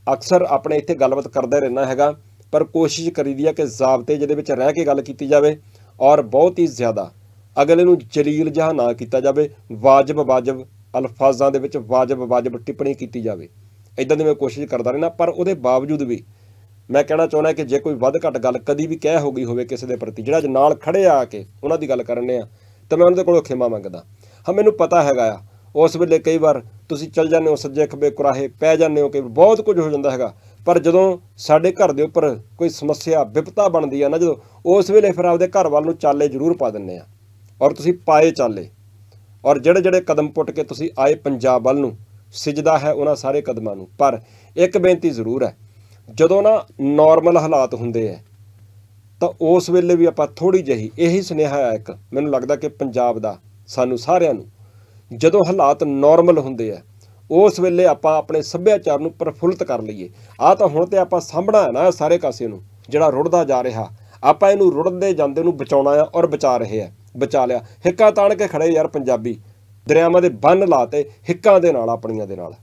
ਅਕਸਰ ਆਪਣੇ ਇੱਥੇ ਗੱਲਬਾਤ ਕਰਦਾ ਰਹਿਣਾ ਹੈਗਾ, ਪਰ ਕੋਸ਼ਿਸ਼ ਕਰੀਦੀ ਆ ਕਿ ਜ਼ਾਬਤੇ ਜਿਹਦੇ ਵਿੱਚ ਰਹਿ ਕੇ ਗੱਲ ਕੀਤੀ ਜਾਵੇ ਔਰ ਬਹੁਤ ਹੀ ਜ਼ਿਆਦਾ ਅਗਲੇ ਨੂੰ ਜਲੀਲ ਜਹਾ ਨਾ ਕੀਤਾ ਜਾਵੇ, ਵਾਜਬ ਵਾਜਬ ਅਲਫਾਜ਼ਾਂ ਦੇ ਵਿੱਚ ਵਾਜਬ ਵਾਜਬ ਟਿੱਪਣੀ ਕੀਤੀ ਜਾਵੇ। ਇਦਾਂ ਦੀ ਮੈਂ ਕੋਸ਼ਿਸ਼ ਕਰਦਾ ਰਹਿਣਾ ਪਰ ਉਹਦੇ ਬਾਵਜੂਦ ਵੀ ਮੈਂ ਕਹਿਣਾ ਚਾਹੁੰਦਾ ਕਿ ਜੇ ਕੋਈ ਵੱਧ ਘੱਟ ਗੱਲ ਕਦੀ ਵੀ ਕਹਿ ਹੋ ਗਈ ਹੋਵੇ ਕਿਸੇ ਦੇ ਪ੍ਰਤੀ, ਜਿਹੜਾ ਅੱਜ ਨਾਲ ਖੜੇ ਆ ਕੇ ਉਹਨਾਂ ਦੀ ਗੱਲ ਕਰਨੇ ਆ ਤਾਂ ਮੈਂ ਉਹਨਾਂ ਦੇ ਕੋਲੋਂ ਖਿਮਾ ਮੰਗਦਾ। ਹਾਂ, ਮੈਨੂੰ ਪਤਾ ਹੈਗਾ ਆ ਉਸ ਵੇਲੇ ਕਈ ਵਾਰ ਤੁਸੀਂ ਚੱਲ ਜਾਂਦੇ ਹੋ, ਸੱਜੇ ਖੱਬੇ ਕੁਰਾਹੇ ਪੈ ਜਾਂਦੇ ਹੋ ਕਿ ਬਹੁਤ ਕੁਝ ਹੋ ਜਾਂਦਾ ਹੈਗਾ। ਪਰ ਜਦੋਂ ਸਾਡੇ ਘਰ ਦੇ ਉੱਪਰ ਕੋਈ ਸਮੱਸਿਆ, ਵਿਪਤਾ ਬਣਦੀ ਆ ਨਾ, ਜਦੋਂ ਉਸ ਵੇਲੇ ਫਿਰ ਆਪਦੇ ਘਰ ਵੱਲ ਨੂੰ ਚਾਲੇ ਜ਼ਰੂਰ ਪਾ ਦਿੰਨੇ ਆ। ਔਰ ਤੁਸੀਂ ਪਾਏ ਚਾਲੇ। ਔਰ ਜਿਹੜੇ ਜਿਹੜੇ ਕਦਮ ਪੁੱਟ ਕੇ ਤੁਸੀਂ ਆਏ ਪੰਜਾਬ ਵੱਲ ਨੂੰ, ਸਿਜਦਾ ਹੈ ਉਹਨਾਂ ਸਾਰੇ ਕਦਮਾਂ ਨੂੰ। ਪਰ ਇੱਕ ਬੇਨਤੀ ਜ਼ਰੂਰ ਹੈ, ਜਦੋਂ ਨਾ ਨਾਰਮਲ ਹਾਲਾਤ ਹੁੰਦੇ ਐ ਤਾਂ ਉਸ ਵੇਲੇ ਵੀ ਆਪਾਂ ਥੋੜੀ ਜਿਹੀ, ਇਹੀ ਸੁਨੇਹਾ ਹੈ ਇੱਕ, ਮੈਨੂੰ ਲੱਗਦਾ ਕਿ ਪੰਜਾਬ ਦਾ, ਸਾਨੂੰ ਸਾਰਿਆਂ ਨੂੰ ਜਦੋਂ ਹਾਲਾਤ ਨਾਰਮਲ ਹੁੰਦੇ ਆ, ਉਸ ਵੇਲੇ ਆਪਾਂ ਆਪਣੇ ਸੱਭਿਆਚਾਰ ਨੂੰ ਪ੍ਰਫੁੱਲਤ ਕਰ ਲਈਏ। ਆ ਤਾਂ ਹੁਣ ਤੇ ਆਪਾਂ ਸਾਂਭਣਾ ਹੈ ਨਾ ਸਾਰੇ ਕਾਸੇ ਨੂੰ, ਜਿਹੜਾ ਰੁੜਦਾ ਜਾ ਰਿਹਾ। ਆਪਾਂ ਇਹਨੂੰ ਰੁੜਦੇ ਜਾਂਦੇ ਨੂੰ ਬਚਾਉਣਾ ਆ ਔਰ ਬਚਾ ਰਹੇ ਆ, ਬਚਾ ਲਿਆ। ਹਿੱਕਾਂ ਤਾਣ ਕੇ ਖੜੇ ਯਾਰ ਪੰਜਾਬੀ, ਦਰਿਆਵਾਂ ਦੇ ਬੰਨ ਲਾਤੇ ਹਿੱਕਾਂ ਦੇ ਨਾਲ, ਆਪਣੀਆਂ ਦੇ ਨਾਲ।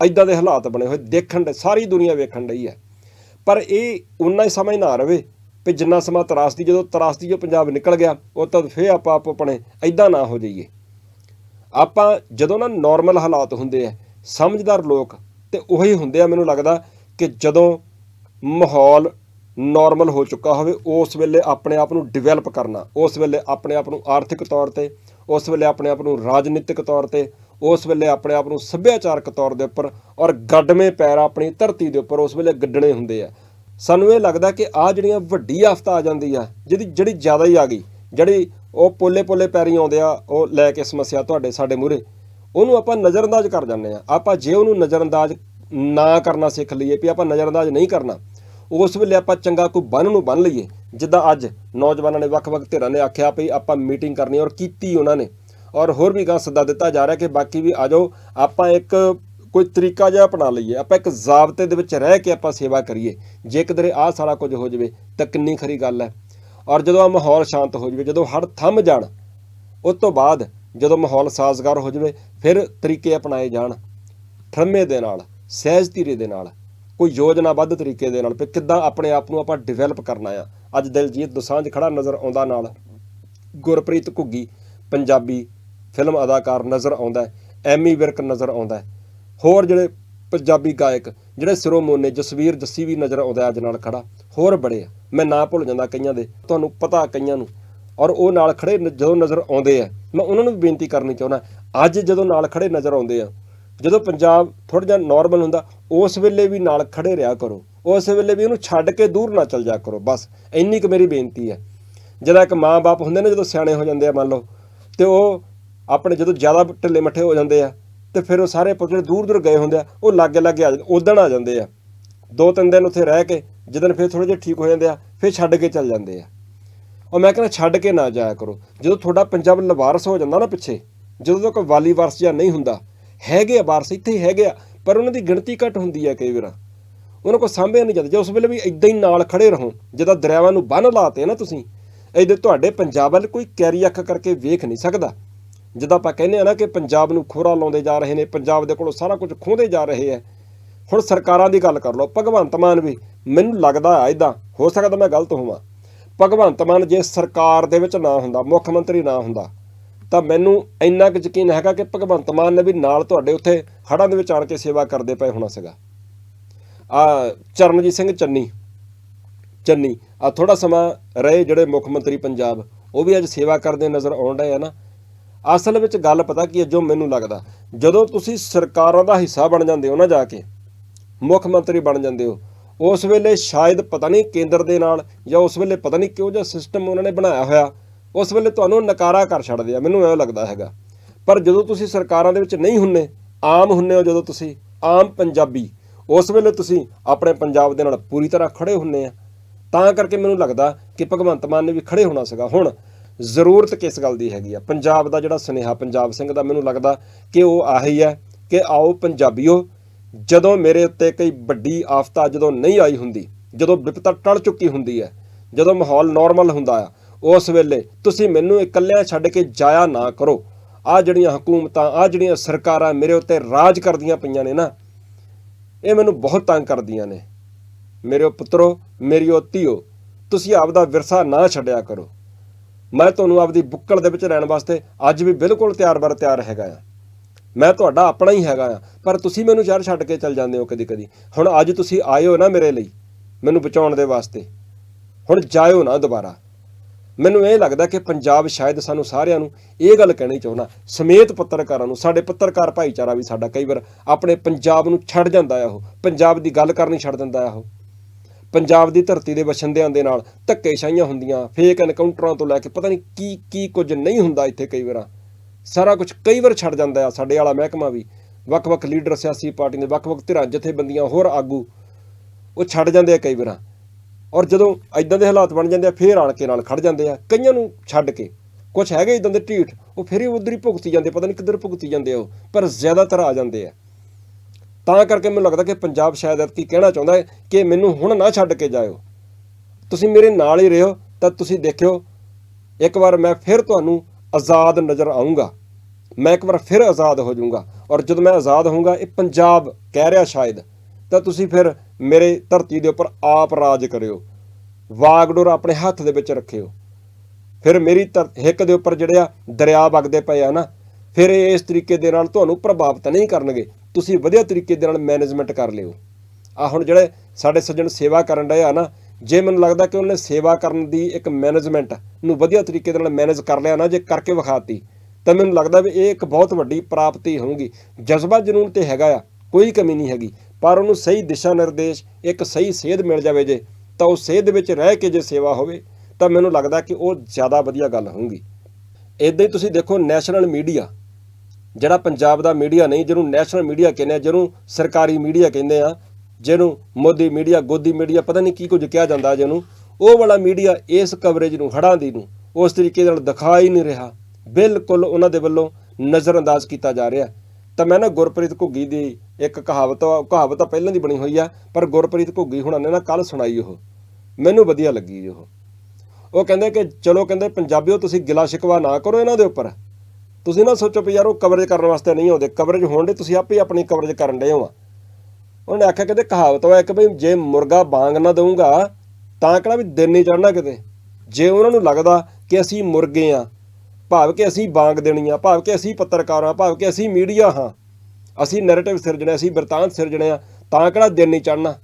ਐਦਾਂ ਦੇ ਹਾਲਾਤ ਬਣੇ ਹੋਏ, ਦੇਖਣ ਦੇ, ਸਾਰੀ ਦੁਨੀਆ ਵੇਖਣ ਲਈ ਹੈ ਪਰ ਇਹ ਉਨਾ ਹੀ ਸਮਝ ਨਾ ਰਵੇ ਵੀ ਜਿੰਨਾ ਸਮਾਂ ਤਰਾਸਦੀ, ਜਦੋਂ ਤਰਾਸਦੀ ਜੋ ਪੰਜਾਬ ਨਿਕਲ ਗਿਆ, ਉਹ ਤਾਂ ਫੇਰ ਆਪਾਂ ਆਪ ਆਪਣੇ ਐਦਾਂ ਨਾ ਹੋ ਜਾਈਏ। ਆਪਾਂ ਜਦੋਂ ਨਾ ਨਾਰਮਲ ਹਾਲਾਤ ਹੁੰਦੇ ਆ, ਸਮਝਦਾਰ ਲੋਕ ਤੇ ਉਹੀ ਹੁੰਦੇ ਆ, ਮੈਨੂੰ ਲੱਗਦਾ ਕਿ ਜਦੋਂ ਮਾਹੌਲ ਨਾਰਮਲ ਹੋ ਚੁੱਕਾ ਹੋਵੇ, ਉਸ ਵੇਲੇ ਆਪਣੇ ਆਪ ਨੂੰ ਡਿਵੈਲਪ ਕਰਨਾ, ਉਸ ਵੇਲੇ ਆਪਣੇ ਆਪ ਨੂੰ ਆਰਥਿਕ ਤੌਰ ਤੇ, ਉਸ ਵੇਲੇ ਆਪਣੇ ਆਪ ਨੂੰ ਰਾਜਨੀਤਿਕ ਤੌਰ ਤੇ, ਉਸ ਵੇਲੇ ਆਪਣੇ ਆਪ ਨੂੰ ਸੱਭਿਆਚਾਰਕ ਤੌਰ ਦੇ ਉੱਪਰ ਔਰ ਗੱਡਵੇਂ ਪੈਰ ਆਪਣੀ ਧਰਤੀ ਦੇ ਉੱਪਰ ਉਸ ਵੇਲੇ ਗੱਡਣੇ ਹੁੰਦੇ ਆ। ਸਾਨੂੰ ਇਹ ਲੱਗਦਾ ਕਿ ਆ ਜਿਹੜੀਆਂ ਵੱਡੀ ਆਫਤ ਆ ਜਾਂਦੀ ਆ ਜਿਹਦੀ ਜਿਹੜੀ ਜ਼ਿਆਦਾ ਹੀ ਆ ਗਈ, ਜਿਹੜੀ ਉਹ ਪੋਲੇ ਪੋਲੇ ਪੈਰੀ ਆਉਂਦੇ ਆ, ਉਹ ਲੈ ਕੇ ਸਮੱਸਿਆ ਤੁਹਾਡੇ ਸਾਡੇ ਮੂਹਰੇ। ਉਹਨੂੰ ਆਪਾਂ ਨਜ਼ਰਅੰਦਾਜ਼ ਕਰ ਜਾਂਦੇ ਆ। ਆਪਾਂ ਜੇ ਉਹਨੂੰ ਨਜ਼ਰਅੰਦਾਜ਼ ਨਾ ਕਰਨਾ ਸਿੱਖ ਲਈਏ, ਵੀ ਆਪਾਂ ਨਜ਼ਰਅੰਦਾਜ਼ ਨਹੀਂ ਕਰਨਾ, ਉਸ ਵੇਲੇ ਆਪਾਂ ਚੰਗਾ ਕੋਈ ਬੰਨ ਨੂੰ ਬੰਨ ਲਈਏ। ਜਿੱਦਾਂ ਅੱਜ ਨੌਜਵਾਨਾਂ ਨੇ ਵੱਖ-ਵੱਖ ਧਿਰਾਂ ਨੇ ਆਖਿਆ ਵੀ ਆਪਾਂ ਮੀਟਿੰਗ ਕਰਨੀ ਔਰ ਕੀਤੀ ਉਹਨਾਂ ਨੇ। ਔਰ ਹੋਰ ਵੀ ਗਾਂ ਸੱਦਾ ਦਿੱਤਾ ਜਾ ਰਿਹਾ ਕਿ ਬਾਕੀ ਵੀ ਆ ਜਾਓ, ਆਪਾਂ ਇੱਕ ਕੋਈ ਤਰੀਕਾ ਜਿਹਾ ਅਪਣਾ ਲਈਏ। ਆਪਾਂ ਇੱਕ ਜ਼ਾਬਤੇ ਦੇ ਵਿੱਚ ਰਹਿ ਕੇ ਆਪਾਂ ਸੇਵਾ ਕਰੀਏ। ਜੇ ਕਿਧਰੇ ਆਹ ਸਾਰਾ ਕੁਝ ਹੋ ਜਾਵੇ ਤਾਂ ਕਿੰਨੀ ਖਰੀ ਗੱਲ ਹੈ। ਔਰ ਜਦੋਂ ਆ ਮਾਹੌਲ ਸ਼ਾਂਤ ਹੋ ਜਾਵੇ, ਜਦੋਂ ਹੜ ਥੰਮ ਜਾਣ, ਉਸ ਤੋਂ ਬਾਅਦ ਜਦੋਂ ਮਾਹੌਲ ਸਾਜ਼ਗਾਰ ਹੋ ਜਾਵੇ, ਫਿਰ ਤਰੀਕੇ ਅਪਣਾਏ ਜਾਣ, ਠਰਮੇ ਦੇ ਨਾਲ, ਸਹਿਜ ਧੀਰੇ ਦੇ ਨਾਲ, ਕੋਈ ਯੋਜਨਾਬੱਧ ਤਰੀਕੇ ਦੇ ਨਾਲ, ਵੀ ਕਿੱਦਾਂ ਆਪਣੇ ਆਪ ਨੂੰ ਆਪਾਂ ਡਿਵੈਲਪ ਕਰਨਾ ਆ। ਅੱਜ ਦਿਲਜੀਤ ਦੋਸਾਂਝ ਖੜਾ ਨਜ਼ਰ ਆਉਂਦਾ ਨਾਲ। ਗੁਰਪ੍ਰੀਤ ਘੁੱਗੀ, ਪੰਜਾਬੀ ਫਿਲਮ ਅਦਾਕਾਰ ਨਜ਼ਰ ਆਉਂਦਾ ਐਮੀ ਵਿਰਕ ਨਜ਼ਰ ਆਉਂਦਾ ਹੋਰ ਜਿਹੜੇ ਪੰਜਾਬੀ ਗਾਇਕ ਜਿਹੜੇ ਸਿਰੋਮੋਨੇ ਜਸਵੀਰ ਜੱਸੀ ਵੀ ਨਜ਼ਰ ਆਉਂਦਾ ਅੱਜ ਨਾਲ ਖੜਾ। ਹੋਰ ਬੜੇ ਆ। ਮੈਂ ਨਾਂ ਭੁੱਲ ਜਾਂਦਾ ਕਈਆਂ ਦੇ। ਤੁਹਾਨੂੰ ਪਤਾ ਕਈਆਂ ਨੂੰ। ਔਰ ਉਹ ਨਾਲ ਖੜੇ ਨ- ਜਦੋਂ ਨਜ਼ਰ ਆਉਂਦੇ ਆ, ਮੈਂ ਉਹਨਾਂ ਨੂੰ ਵੀ ਬੇਨਤੀ ਕਰਨੀ ਚਾਹੁੰਦਾ ਅੱਜ ਜਦੋਂ ਨਾਲ ਖੜੇ ਨਜ਼ਰ ਆਉਂਦੇ ਆ, ਜਦੋਂ ਪੰਜਾਬ ਥੋੜਾ ਜਿਹਾ ਨਾਰਮਲ ਹੁੰਦਾ, ਉਸ ਵੇਲੇ ਵੀ ਨਾਲ ਖੜੇ ਰਿਹਾ ਕਰੋ। ਉਸ ਵੇਲੇ ਵੀ ਉਹਨੂੰ ਛੱਡ ਕੇ ਦੂਰ ਨਾ ਚਲ ਜਾ ਕਰੋ। ਬਸ, ਇੰਨੀ ਕੁ ਮੇਰੀ ਬੇਨਤੀ ਹੈ। ਜਿਹੜਾ ਇੱਕ ਮਾਂ-ਬਾਪ ਹੁੰਦੇ ਨੇ ਜਦੋਂ ਸਿਆਣੇ ਹੋ ਜਾਂਦੇ ਆ, ਮੰਨ ਲਓ, ਤੇ ਉਹ ਆਪਣੇ ਜਦੋਂ ਜ਼ਿਆਦਾ ਢਿੱਲੇ ਮੱਠੇ ਹੋ ਜਾਂਦੇ ਆ ਤੇ ਫਿਰ ਉਹ ਸਾਰੇ ਪੁੱਤ ਜਿਹੜੇ ਦੂਰ ਦੂਰ ਗਏ ਹੁੰਦੇ ਆ, ਉਹ ਲਾਗੇ ਲਾਗੇ ਆ ਜਾਂਦੇ, ਉਦਣ ਆ ਜਾਂਦੇ ਆ। ਦੋ ਤਿੰਨ ਦਿਨ ਉੱਥੇ ਰਹਿ ਕੇ ਜਦੋਂ ਫਿਰ ਥੋੜੇ ਜਿਹਾ ਠੀਕ ਹੋ ਜਾਂਦੇ ਆ, ਫਿਰ ਛੱਡ ਕੇ ਚੱਲ ਜਾਂਦੇ ਆ। ਉਹ ਮੈਂ ਕਹਿੰਦਾ, ਛੱਡ ਕੇ ਨਾ ਜਾਇਆ ਕਰੋ। ਜਦੋਂ ਤੁਹਾਡਾ ਪੰਜਾਬ ਲਵਾਰਸ ਹੋ ਜਾਂਦਾ ਨਾ ਪਿੱਛੇ, ਜਦੋਂ ਤੱਕ ਵਾਲੀ ਵਾਰਸ ਜਾਂ ਨਹੀਂ ਹੁੰਦਾ, ਹੈਗੇ ਆ ਵਾਰਸ, ਇੱਥੇ ਹੀ ਹੈਗੇ ਆ, ਪਰ ਉਹਨਾਂ ਦੀ ਗਿਣਤੀ ਘੱਟ ਹੁੰਦੀ ਆ ਕਈ ਵਾਰ। ਉਹਨਾਂ ਕੋਲ ਸਾਂਭਿਆ ਨਹੀਂ ਜਾਂਦਾ। ਜੇ ਉਸ ਵੇਲੇ ਵੀ ਇਦਾਂ ਹੀ ਨਾਲ ਖੜੇ ਰਹੋ ਜਦੋਂ ਦਰਿਆਵਾਂ ਨੂੰ ਬੰਨ ਲਾਤੇ ਨਾ ਤੁਸੀਂ, ਇਹਦੇ ਤੁਹਾਡੇ ਪੰਜਾਬ ਵੱਲ ਕੋਈ ਕੈਰੀ ਅੱਖ ਕਰਕੇ ਵੇਖ ਨਹੀਂ ਸਕਦਾ। ਜਿੱਦਾਂ ਆਪਾਂ ਕਹਿੰਦੇ ਆ ਨਾ ਕਿ ਪੰਜਾਬ ਨੂੰ ਖੋਰਾ ਲਾਉਂਦੇ ਜਾ ਰਹੇ ਨੇ, ਪੰਜਾਬ ਦੇ ਕੋਲੋਂ ਸਾਰਾ ਕੁਝ ਖੋਹਦੇ ਜਾ ਰਹੇ ਆ। ਹੁਣ ਸਰਕਾਰਾਂ ਦੀ ਗੱਲ ਕਰ ਲਓ, ਭਗਵੰਤ ਮਾਨ ਵੀ ਮੈਨੂੰ ਲੱਗਦਾ ਆ ਇਦਾਂ ਹੋ ਸਕਦਾ ਮੈਂ ਗਲਤ ਹੋਵਾਂ। ਭਗਵੰਤ ਮਾਨ ਜੇ ਸਰਕਾਰ ਦੇ ਵਿੱਚ ਨਾ ਹੁੰਦਾ, ਮੁੱਖ ਮੰਤਰੀ ਨਾ ਹੁੰਦਾ, ਤਾਂ ਮੈਨੂੰ ਇੰਨਾ ਕੁ ਯਕੀਨ ਹੈਗਾ ਕਿ ਭਗਵੰਤ ਮਾਨ ਨੇ ਵੀ ਨਾਲ ਤੁਹਾਡੇ ਉੱਥੇ ਹੜ੍ਹਾਂ ਦੇ ਵਿੱਚ ਆਣ ਕੇ ਸੇਵਾ ਕਰਦੇ ਪਏ ਹੋਣਾ ਸੀਗਾ। ਆ, ਚਰਨਜੀਤ ਸਿੰਘ ਚੰਨੀ ਚੰਨੀ, ਆ ਥੋੜਾ ਸਮਾਂ ਰਹੇ ਜਿਹੜੇ ਮੁੱਖ ਮੰਤਰੀ ਪੰਜਾਬ, ਉਹ ਵੀ ਅੱਜ ਸੇਵਾ ਕਰਦੇ ਨਜ਼ਰ ਆਉਣ ਡਏ ਆ ਨਾ। ਅਸਲ ਵਿੱਚ ਗੱਲ ਪਤਾ ਕੀ ਹੈ ਜੋ ਮੈਨੂੰ ਲੱਗਦਾ, ਜਦੋਂ ਤੁਸੀਂ ਸਰਕਾਰਾਂ ਦਾ ਹਿੱਸਾ ਬਣ ਜਾਂਦੇ ਹੋ ਨਾ ਜਾ ਕੇ, ਮੁੱਖ ਮੰਤਰੀ ਬਣ ਜਾਂਦੇ ਹੋ, ਉਸ ਵੇਲੇ ਸ਼ਾਇਦ ਪਤਾ ਨਹੀਂ ਕੇਂਦਰ ਦੇ ਨਾਲ ਜਾਂ ਉਸ ਵੇਲੇ ਪਤਾ ਨਹੀਂ ਕਿਹੋ ਜਿਹਾ ਸਿਸਟਮ ਉਹਨਾਂ ਨੇ ਬਣਾਇਆ ਹੋਇਆ, ਉਸ ਵੇਲੇ ਤੁਹਾਨੂੰ ਨਕਾਰਾ ਕਰ ਛੱਡਦੇ ਆ, ਮੈਨੂੰ ਐਂ ਲੱਗਦਾ ਹੈਗਾ। ਪਰ ਜਦੋਂ ਤੁਸੀਂ ਸਰਕਾਰਾਂ ਦੇ ਵਿੱਚ ਨਹੀਂ ਹੁੰਨੇ, ਆਮ ਹੁੰਨੇ ਹੋ ਜਦੋਂ ਤੁਸੀਂ, ਆਮ ਪੰਜਾਬੀ, ਉਸ ਵੇਲੇ ਤੁਸੀਂ ਆਪਣੇ ਪੰਜਾਬ ਦੇ ਨਾਲ ਪੂਰੀ ਤਰ੍ਹਾਂ ਖੜੇ ਹੁੰਨੇ ਆ, ਤਾਂ ਕਰਕੇ ਮੈਨੂੰ ਲੱਗਦਾ ਕਿ ਭਗਵੰਤ ਮਾਨ ਨੇ ਵੀ ਖੜੇ ਹੋਣਾ ਸੀਗਾ। ਹੁਣ ਜ਼ਰੂਰਤ ਕਿਸ ਗੱਲ ਦੀ ਹੈਗੀ ਆ? ਪੰਜਾਬ ਦਾ ਜਿਹੜਾ ਸੁਨੇਹਾ, ਪੰਜਾਬ ਸਿੰਘ ਦਾ ਮੈਨੂੰ ਲੱਗਦਾ ਕਿ ਉਹ ਆਹੀ ਹੈ ਕਿ ਆਓ ਪੰਜਾਬੀਓ, ਜਦੋਂ ਮੇਰੇ ਉੱਤੇ ਕੋਈ ਵੱਡੀ ਆਫਤਾ ਜਦੋਂ ਨਹੀਂ ਆਈ ਹੁੰਦੀ, ਜਦੋਂ ਵਿਪਤਾ ਟਲ ਚੁੱਕੀ ਹੁੰਦੀ ਹੈ, ਜਦੋਂ ਮਾਹੌਲ ਨਾਰਮਲ ਹੁੰਦਾ ਆ, ਉਸ ਵੇਲੇ ਤੁਸੀਂ ਮੈਨੂੰ ਇਕੱਲਿਆਂ ਛੱਡ ਕੇ ਜਾਇਆ ਨਾ ਕਰੋ। ਆ ਜਿਹੜੀਆਂ ਹਕੂਮਤਾਂ ਆ ਜਿਹੜੀਆਂ ਸਰਕਾਰਾਂ ਮੇਰੇ ਉੱਤੇ ਰਾਜ ਕਰਦੀਆਂ ਪਈਆਂ ਨੇ ਨਾ, ਇਹ ਮੈਨੂੰ ਬਹੁਤ ਤੰਗ ਕਰਦੀਆਂ ਨੇ। ਮੇਰੇ ਪੁੱਤਰੋ, ਮੇਰੀ ਧੀਓ, ਤੁਸੀਂ ਆਪਦਾ ਵਿਰਸਾ ਨਾ ਛੱਡਿਆ ਕਰੋ। ਮੈਂ ਤੁਹਾਨੂੰ ਆਪਦੀ ਬੁੱਕਲ ਦੇ ਵਿੱਚ ਰਹਿਣ ਵਾਸਤੇ ਅੱਜ ਵੀ ਬਿਲਕੁਲ ਤਿਆਰ ਬਰ ਤਿਆਰ ਹੈਗਾ ਆ। ਮੈਂ ਤੁਹਾਡਾ ਆਪਣਾ ਹੀ ਹੈਗਾ ਆ, ਪਰ ਤੁਸੀਂ ਮੈਨੂੰ ਸ਼ਹਿਰ ਛੱਡ ਕੇ ਚਲ ਜਾਂਦੇ ਹੋ ਕਦੀ ਕਦੀ। ਹੁਣ ਅੱਜ ਤੁਸੀਂ ਆਏ ਹੋ ਨਾ ਮੇਰੇ ਲਈ, ਮੈਨੂੰ ਬਚਾਉਣ ਦੇ ਵਾਸਤੇ। ਹੁਣ ਜਾਇਓ ਨਾ ਦੁਬਾਰਾ। ਮੈਨੂੰ ਇਹ ਲੱਗਦਾ ਕਿ ਪੰਜਾਬ ਸ਼ਾਇਦ ਸਾਨੂੰ ਸਾਰਿਆਂ ਨੂੰ ਇਹ ਗੱਲ ਕਹਿਣੀ ਚਾਹੁੰਦਾ, ਸਮੇਤ ਪੱਤਰਕਾਰਾਂ ਨੂੰ, ਸਾਡੇ ਪੱਤਰਕਾਰ ਭਾਈਚਾਰਾ ਵੀ ਸਾਡਾ ਕਈ ਵਾਰ ਆਪਣੇ ਪੰਜਾਬ ਨੂੰ ਛੱਡ ਜਾਂਦਾ ਆ ਉਹ, ਪੰਜਾਬ ਦੀ ਗੱਲ ਕਰਨੀ ਛੱਡ ਦਿੰਦਾ ਆ ਉਹ। ਪੰਜਾਬ ਦੀ ਧਰਤੀ ਦੇ ਵਸਿੰਦਿਆਂ ਦੇ ਨਾਲ ਧੱਕੇਸ਼ਾਹੀਆਂ ਹੁੰਦੀਆਂ ਫੇਕ ਐਨਕਾਊਂਟਰਾਂ ਤੋਂ ਲੈ ਕੇ ਪਤਾ ਨਹੀਂ ਕੀ ਕੀ ਕੁਝ ਨਹੀਂ ਹੁੰਦਾ ਇੱਥੇ ਕਈ ਵਾਰ। ਸਾਰਾ ਕੁਝ ਕਈ ਵਾਰ ਛੱਡ ਜਾਂਦਾ ਆ, ਸਾਡੇ ਵਾਲਾ ਮਹਿਕਮਾ ਵੀ। ਵੱਖ-ਵੱਖ ਲੀਡਰ ਸਿਆਸੀ ਪਾਰਟੀਆਂ ਦੇ ਵੱਖ-ਵੱਖ ਧਿਰਾਂ, ਜਥੇਬੰਦੀਆਂ, ਹੋਰ ਆਗੂ, ਉਹ ਛੱਡ ਜਾਂਦੇ ਆ ਕਈ ਵਾਰ। ਔਰ ਜਦੋਂ ਇਦਾਂ ਦੇ ਹਾਲਾਤ ਬਣ ਜਾਂਦੇ ਆ, ਫੇਰ ਆਣ ਕੇ ਨਾਲ ਖੜ ਜਾਂਦੇ ਆ, ਕਈਆਂ ਨੂੰ ਛੱਡ ਕੇ। ਕੁਝ ਹੈਗੇ ਇਦਾਂ ਦੇ ਢੀਠ, ਉਹ ਫੇਰ ਹੀ ਉਧਰ ਹੀ ਭੁਗਤੀ ਜਾਂਦੇ ਪਤਾ ਨਹੀਂ ਕਿੱਧਰ ਭੁਗਤੀ ਜਾਂਦੇ ਆ ਉਹ, ਪਰ ਜ਼ਿਆਦਾਤਰ ਆ ਜਾਂਦੇ ਆ। ਤਾਂ ਕਰਕੇ ਮੈਨੂੰ ਲੱਗਦਾ ਕਿ ਪੰਜਾਬ ਸ਼ਾਇਦ ਕੀ ਕਹਿਣਾ ਚਾਹੁੰਦਾ ਹੈ ਕਿ ਮੈਨੂੰ ਹੁਣ ਨਾ ਛੱਡ ਕੇ ਜਾਇਓ। ਤੁਸੀਂ ਮੇਰੇ ਨਾਲ ਹੀ ਰਹੋ, ਤਾਂ ਤੁਸੀਂ ਦੇਖਿਓ, ਇੱਕ ਵਾਰ ਮੈਂ ਫਿਰ ਤੁਹਾਨੂੰ ਆਜ਼ਾਦ ਨਜ਼ਰ ਆਉਂਗਾ ਮੈਂ ਇੱਕ ਵਾਰ ਫਿਰ ਆਜ਼ਾਦ ਹੋ ਜਾਊਂਗਾ। ਔਰ ਜਦੋਂ ਮੈਂ ਆਜ਼ਾਦ ਹੋਊਂਗਾ, ਇਹ ਪੰਜਾਬ ਕਹਿ ਰਿਹਾ ਸ਼ਾਇਦ, ਤਾਂ ਤੁਸੀਂ ਫਿਰ ਮੇਰੇ ਧਰਤੀ ਦੇ ਉੱਪਰ ਆਪ ਰਾਜ ਕਰਿਓ। ਵਾਗਡੋਰ ਆਪਣੇ ਹੱਥ ਦੇ ਵਿੱਚ ਰੱਖਿਓ। ਫਿਰ ਮੇਰੀ ਧਰ- ਹਿੱਕ ਦੇ ਉੱਪਰ ਜਿਹੜੇ ਆ ਦਰਿਆ ਵਗਦੇ ਪਏ ਆ ਨਾ, ਫਿਰ ਇਹ ਇਸ ਤਰੀਕੇ ਦੇ ਨਾਲ ਤੁਹਾਨੂੰ ਪ੍ਰਭਾਵਿਤ ਨਹੀਂ ਕਰਨਗੇ। ਤੁਸੀਂ ਵਧੀਆ ਤਰੀਕੇ ਦੇ ਨਾਲ ਮੈਨੇਜਮੈਂਟ ਕਰ ਲਿਓ। ਆ ਹੁਣ ਜਿਹੜੇ ਸਾਡੇ ਸੱਜਣ ਸੇਵਾ ਕਰਨ ਡਏ ਆ ਨਾ, ਜੇ ਮੈਨੂੰ ਲੱਗਦਾ ਕਿ ਉਹਨੇ ਸੇਵਾ ਕਰਨ ਦੀ ਇੱਕ ਮੈਨੇਜਮੈਂਟ ਨੂੰ ਵਧੀਆ ਤਰੀਕੇ ਦੇ ਨਾਲ ਮੈਨੇਜ ਕਰ ਲਿਆ ਨਾ, ਜੇ ਕਰਕੇ ਵਿਖਾਤੀ, ਤਾਂ ਮੈਨੂੰ ਲੱਗਦਾ ਵੀ ਇਹ ਇੱਕ ਬਹੁਤ ਵੱਡੀ ਪ੍ਰਾਪਤੀ ਹੋਊਗੀ। ਜਜ਼ਬਾ ਜਨੂਨ ਤੇ ਹੈਗਾ ਆ, ਕੋਈ ਕਮੀ ਨਹੀਂ ਹੈਗੀ। ਪਰ ਉਹਨੂੰ ਸਹੀ ਦਿਸ਼ਾ ਨਿਰਦੇਸ਼, ਇੱਕ ਸਹੀ ਸੇਧ ਮਿਲ ਜਾਵੇ ਜੇ, ਤਾਂ ਉਹ ਸੇਧ ਵਿੱਚ ਰਹਿ ਕੇ ਜੇ ਸੇਵਾ ਹੋਵੇ, ਤਾਂ ਮੈਨੂੰ ਲੱਗਦਾ ਕਿ ਉਹ ਜ਼ਿਆਦਾ ਵਧੀਆ ਗੱਲ ਹੋਊਗੀ। ਇਦਾਂ ਹੀ ਤੁਸੀਂ ਦੇਖੋ ਨੈਸ਼ਨਲ ਮੀਡੀਆ ਜਿਹੜਾ ਪੰਜਾਬ ਦਾ ਮੀਡੀਆ ਨਹੀਂ, ਜਿਹਨੂੰ ਨੈਸ਼ਨਲ ਮੀਡੀਆ ਕਹਿੰਦੇ ਆ, ਜਿਹਨੂੰ ਸਰਕਾਰੀ ਮੀਡੀਆ ਕਹਿੰਦੇ ਆ, ਜਿਹਨੂੰ ਮੋਦੀ ਮੀਡੀਆ ਗੋਦੀ ਮੀਡੀਆ ਪਤਾ ਨਹੀਂ ਕੀ ਕੁਝ ਕਿਹਾ ਜਾਂਦਾ ਜਿਹਨੂੰ, ਉਹ ਵਾਲਾ ਮੀਡੀਆ ਇਸ ਕਵਰੇਜ ਨੂੰ ਹੜਾਂ ਦੀ ਨੂੰ, ਉਸ ਤਰੀਕੇ ਨਾਲ ਦਿਖਾ ਹੀ ਨਹੀਂ ਰਿਹਾ। ਬਿਲਕੁਲ ਉਹਨਾਂ ਦੇ ਵੱਲੋਂ ਨਜ਼ਰਅੰਦਾਜ਼ ਕੀਤਾ ਜਾ ਰਿਹਾ। ਤਾਂ ਮੈਂ ਨਾ ਗੁਰਪ੍ਰੀਤ ਘੁੱਗੀ ਦੀ ਇੱਕ ਕਹਾਵਤ ਕਹਾਵਤ ਤਾਂ ਪਹਿਲਾਂ ਦੀ ਬਣੀ ਹੋਈ ਆ, ਪਰ ਗੁਰਪ੍ਰੀਤ ਘੁੱਗੀ ਹੁਣਾਂ ਨੇ ਨਾ ਕੱਲ ਸੁਣਾਈ ਉਹ। ਮੈਨੂੰ ਵਧੀਆ ਲੱਗੀ ਉਹ। ਉਹ ਕਹਿੰਦੇ ਕਿ, ਚਲੋ ਕਹਿੰਦੇ, ਪੰਜਾਬੀਓ ਤੁਸੀਂ ਗਿਲਾ ਸ਼ਿਕਵਾ ਨਾ ਕਰੋ ਇਹਨਾਂ ਦੇ ਉੱਪਰ। ਤੁਸੀਂ ਨਾ ਸੋਚੋ ਵੀ ਯਾਰ ਉਹ ਕਵਰੇਜ ਕਰਨ ਵਾਸਤੇ ਨਹੀਂ ਆਉਂਦੇ। ਕਵਰੇਜ ਹੋਣ ਦੇ ਤੁਸੀਂ ਆਪੇ ਆਪਣੀ ਕਵਰੇਜ ਕਰਨ ਡਏ ਹੋ ਆ। ਉਹਨੇ ਆਖਿਆ ਕਹਿੰਦੇ ਕਹਾਵਤ ਵਾ ਇੱਕ ਵੀ ਜੇ ਮੁਰਗਾ ਬਾਂਗ ਨਾ ਦਊਗਾ, ਤਾਂ ਕਿਹੜਾ ਵੀ ਦਿਨ ਨਹੀਂ ਚੜਨਾ ਕਿਤੇ। ਜੇ ਉਹਨਾਂ ਨੂੰ ਲੱਗਦਾ ਕਿ ਅਸੀਂ ਮੁਰਗੇ ਆ, ਭਾਵ ਕਿ ਅਸੀਂ ਬਾਂਗ ਦੇਣੀ ਆ, ਭਾਵ ਕਿ ਅਸੀਂ ਪੱਤਰਕਾਰ ਆ, ਭਾਵ ਕਿ ਅਸੀਂ ਮੀਡੀਆ ਹਾਂ, ਅਸੀਂ ਨੈਰੇਟਿਵ ਸਿਰਜਣੇ, ਅਸੀਂ ਬਿਰਤਾਂਤ ਸਿਰਜਣੇ ਆ, ਤਾਂ ਕਿਹੜਾ ਦਿਨ ਨਹੀਂ ਚੜਨਾ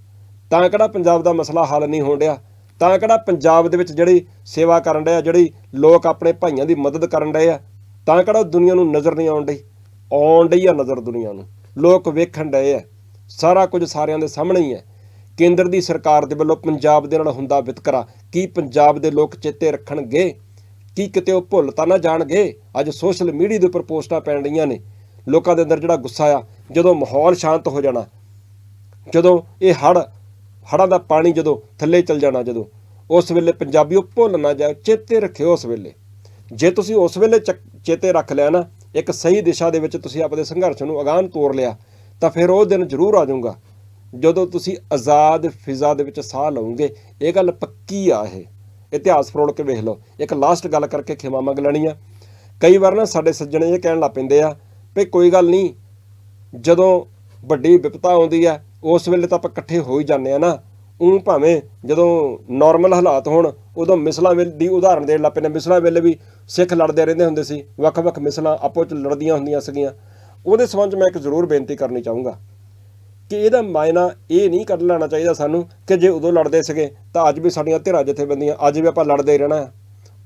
ਤਾਂ ਕਿਹੜਾ ਪੰਜਾਬ ਦਾ ਮਸਲਾ ਹੱਲ ਨਹੀਂ ਹੋਣ ਡਿਆ। ਤਾਂ ਕਿਹੜਾ ਪੰਜਾਬ ਦੇ ਵਿੱਚ ਜਿਹੜੀ ਸੇਵਾ ਕਰਨ ਡਿਆ ਜਿਹੜੀ ਲੋਕ ਆਪਣੇ ਭਾਈਆਂ ਦੀ ਮਦਦ ਕਰਨ ਡਏ ਆ। ਤਾਂ ਕਿਹੜਾ ਦੁਨੀਆ ਨੂੰ ਨਜ਼ਰ ਨਹੀਂ ਆਉਣ ਡਈ? ਆਉਣ ਡਈ ਆ ਨਜ਼ਰ ਦੁਨੀਆ ਨੂੰ। ਲੋਕ ਵੇਖਣ ਡਏ ਆ। ਸਾਰਾ ਕੁਝ ਸਾਰਿਆਂ ਦੇ ਸਾਹਮਣੇ ਹੀ ਹੈ ਕੇਂਦਰ ਦੀ ਸਰਕਾਰ ਦੇ ਵੱਲੋਂ ਪੰਜਾਬ ਦੇ ਨਾਲ ਹੁੰਦਾ ਵਿਤਕਰਾ। ਕੀ ਪੰਜਾਬ ਦੇ ਲੋਕ ਚੇਤੇ ਰੱਖਣਗੇ? ਕੀ ਕਿਤੇ ਉਹ ਭੁੱਲ ਤਾਂ ਨਾ ਜਾਣਗੇ? ਅੱਜ ਸੋਸ਼ਲ ਮੀਡੀਆ ਦੇ ਉੱਪਰ ਪੋਸਟਾਂ ਪੈਣ ਰਹੀਆਂ ਨੇ। ਲੋਕਾਂ ਦੇ ਅੰਦਰ ਜਿਹੜਾ ਗੁੱਸਾ ਆ, ਜਦੋਂ ਮਾਹੌਲ ਸ਼ਾਂਤ ਹੋ ਜਾਣਾ, ਜਦੋਂ ਇਹ ਹੜ ਹੜਾਂ ਦਾ ਪਾਣੀ ਜਦੋਂ ਥੱਲੇ ਚਲ ਜਾਣਾ ਜਦੋਂ, ਉਸ ਵੇਲੇ ਪੰਜਾਬੀਓ ਭੁੱਲ ਨਾ ਜਾਓ, ਚੇਤੇ ਰੱਖਿਓ ਉਸ ਵੇਲੇ। ਜੇ ਤੁਸੀਂ ਉਸ ਵੇਲੇ ਚੱਕ- ਚੇਤੇ ਰੱਖ ਲਿਆ ਨਾ, ਇੱਕ ਸਹੀ ਦਿਸ਼ਾ ਦੇ ਵਿੱਚ ਤੁਸੀਂ ਆਪਣੇ ਸੰਘਰਸ਼ ਨੂੰ ਅਗਾਂਹ ਤੋਰ ਲਿਆ, ਤਾਂ ਫਿਰ ਉਹ ਦਿਨ ਜ਼ਰੂਰ ਆ ਜਾਊਗਾ। ਜਦੋਂ ਤੁਸੀਂ ਆਜ਼ਾਦ ਫਿਜ਼ਾ ਦੇ ਵਿੱਚ ਸਾਹ ਲਓਗੇ, ਇਹ ਗੱਲ ਪੱਕੀ ਆ ਇਹ। ਇਤਿਹਾਸ ਫਰੋੜ ਕੇ ਵੇਖ ਲਓ। ਇੱਕ ਲਾਸਟ ਗੱਲ ਕਰਕੇ ਖਿਮਾ ਮੰਗ ਲੈਣੀ ਆ। ਕਈ ਵਾਰ ਨਾ ਸਾਡੇ ਸੱਜਣ ਇਹ ਕਹਿਣ ਲੱਗ ਪੈਂਦੇ ਆ ਵੀ ਕੋਈ ਗੱਲ ਨਹੀਂ, ਜਦੋਂ ਵੱਡੀ ਵਿਪਤਾ ਆਉਂਦੀ ਆ, ਉਸ ਵੇਲੇ ਤਾਂ ਆਪਾਂ ਇਕੱਠੇ ਹੋ ਹੀ ਜਾਂਦੇ ਆ ਨਾ। ਉਹ ਭਾਵੇਂ ਜਦੋਂ ਨਾਰਮਲ ਹਾਲਾਤ ਹੋਣ, ਉਦੋਂ ਮਿਸਲਾਂ ਵੇਲੇ ਦੀ ਉਦਾਹਰਣ ਦੇਣ ਲੱਗ ਪੈਂਦੇ। ਮਿਸਲਾਂ ਵੇਲੇ ਵੀ ਸਿੱਖ ਲੜਦੇ ਰਹਿੰਦੇ ਹੁੰਦੇ ਸੀ। ਵੱਖ-ਵੱਖ ਮਿਸਲਾਂ ਆਪੋ ਚ ਲੜਦੀਆਂ ਹੁੰਦੀਆਂ ਸੀਗੀਆਂ। ਉਹਦੇ ਸੰਬੰਧ ਮੈਂ ਇੱਕ ਜ਼ਰੂਰ ਬੇਨਤੀ ਕਰਨੀ ਚਾਹੂੰਗਾ ਕਿ ਇਹਦਾ ਮਾਇਨਾ ਇਹ ਨਹੀਂ ਕੱਢ ਲੈਣਾ ਚਾਹੀਦਾ ਸਾਨੂੰ ਕਿ ਜੇ ਉਦੋਂ ਲੜਦੇ ਸੀਗੇ, ਤਾਂ ਅੱਜ ਵੀ ਸਾਡੀਆਂ ਧਿਰਾਂ ਜਥੇਬੰਦੀਆਂ, ਅੱਜ ਵੀ ਆਪਾਂ ਲੜਦੇ ਹੀ ਰਹਿਣਾ।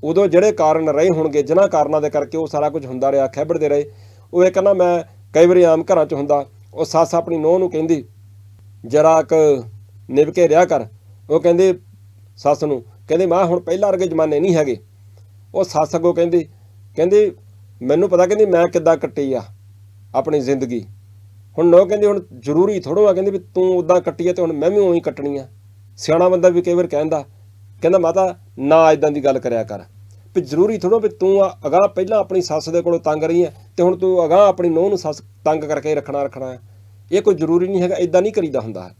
ਉਦੋਂ ਜਿਹੜੇ ਕਾਰਨ ਰਹੇ ਹੋਣਗੇ ਜਿਨ੍ਹਾਂ ਕਾਰਨਾਂ ਦੇ ਕਰਕੇ ਉਹ ਸਾਰਾ ਕੁਝ ਹੁੰਦਾ ਰਿਹਾ ਖੈਬੜਦੇ ਰਹੇ। ਉਹ ਇਹ ਕਹਿੰਦਾ, ਮੈਂ ਕਈ ਵਾਰੀ ਆਮ ਘਰਾਂ 'ਚ ਹੁੰਦਾ, ਉਹ ਸੱਸ ਆਪਣੀ ਨੂੰਹ ਨੂੰ ਕਹਿੰਦੀ, ਜਰਾ ਕ ਨਿਭ ਕੇ ਰਿਹਾ ਕਰ। ਉਹ ਕਹਿੰਦੇ, ਸੱਸ ਨੂੰ, ਕਹਿੰਦੇ, ਮਾਂ, ਹੁਣ ਪਹਿਲਾਂ ਵਰਗੇ ਜ਼ਮਾਨੇ ਨਹੀਂ ਹੈਗੇ। ਉਹ ਸੱਸ ਅੱਗੋਂ ਕਹਿੰਦੀ ਕਹਿੰਦੀ, ਮੈਨੂੰ ਪਤਾ, ਕਹਿੰਦੀ, ਮੈਂ ਕਿੱਦਾਂ ਕੱਟੀ ਆ ਆਪਣੀ ਜ਼ਿੰਦਗੀ। ਹੁਣ ਨੋ ਕਹਿੰਦੀ, ਹੁਣ ਜ਼ਰੂਰੀ ਥੋੜੋ ਆ, ਕਹਿੰਦੀ ਵੀ ਤੂੰ ਉਦਾਂ ਕੱਟੀ ਆ ਤੇ ਹੁਣ ਮੈਂ ਵੀ ਉਹੀ ਕੱਟਣੀ ਆ। ਸਿਆਣਾ ਬੰਦਾ ਵੀ ਕਈ ਵਾਰ ਕਹਿੰਦਾ ਕਹਿੰਦਾ, ਮਾਤਾ, ਨਾ ਇਦਾਂ ਦੀ ਗੱਲ ਕਰਿਆ ਕਰ। ਵੀ ਜ਼ਰੂਰੀ ਥੋੜੋ ਵੀ ਤੂੰ ਆ- ਅਗਾਂਹ ਪਹਿਲਾਂ ਆਪਣੀ ਸੱਸ ਦੇ ਕੋਲੋਂ ਤੰਗ ਰਹੀ ਹੈ ਤੇ ਹੁਣ ਤੂੰ ਅਗਾਂਹ ਆਪਣੀ ਨੂੰਹ ਨੂੰ ਸੱਸ ਤੰਗ ਕਰਕੇ ਰੱਖਣਾ ਰੱਖਣਾ ਇਹ ਕੋਈ ਜ਼ਰੂਰੀ ਨਹੀਂ ਹੈਗਾ ਇਦਾਂ ਨਹੀਂ ਕਰੀਦਾ ਹੁੰਦਾ। ਹੈ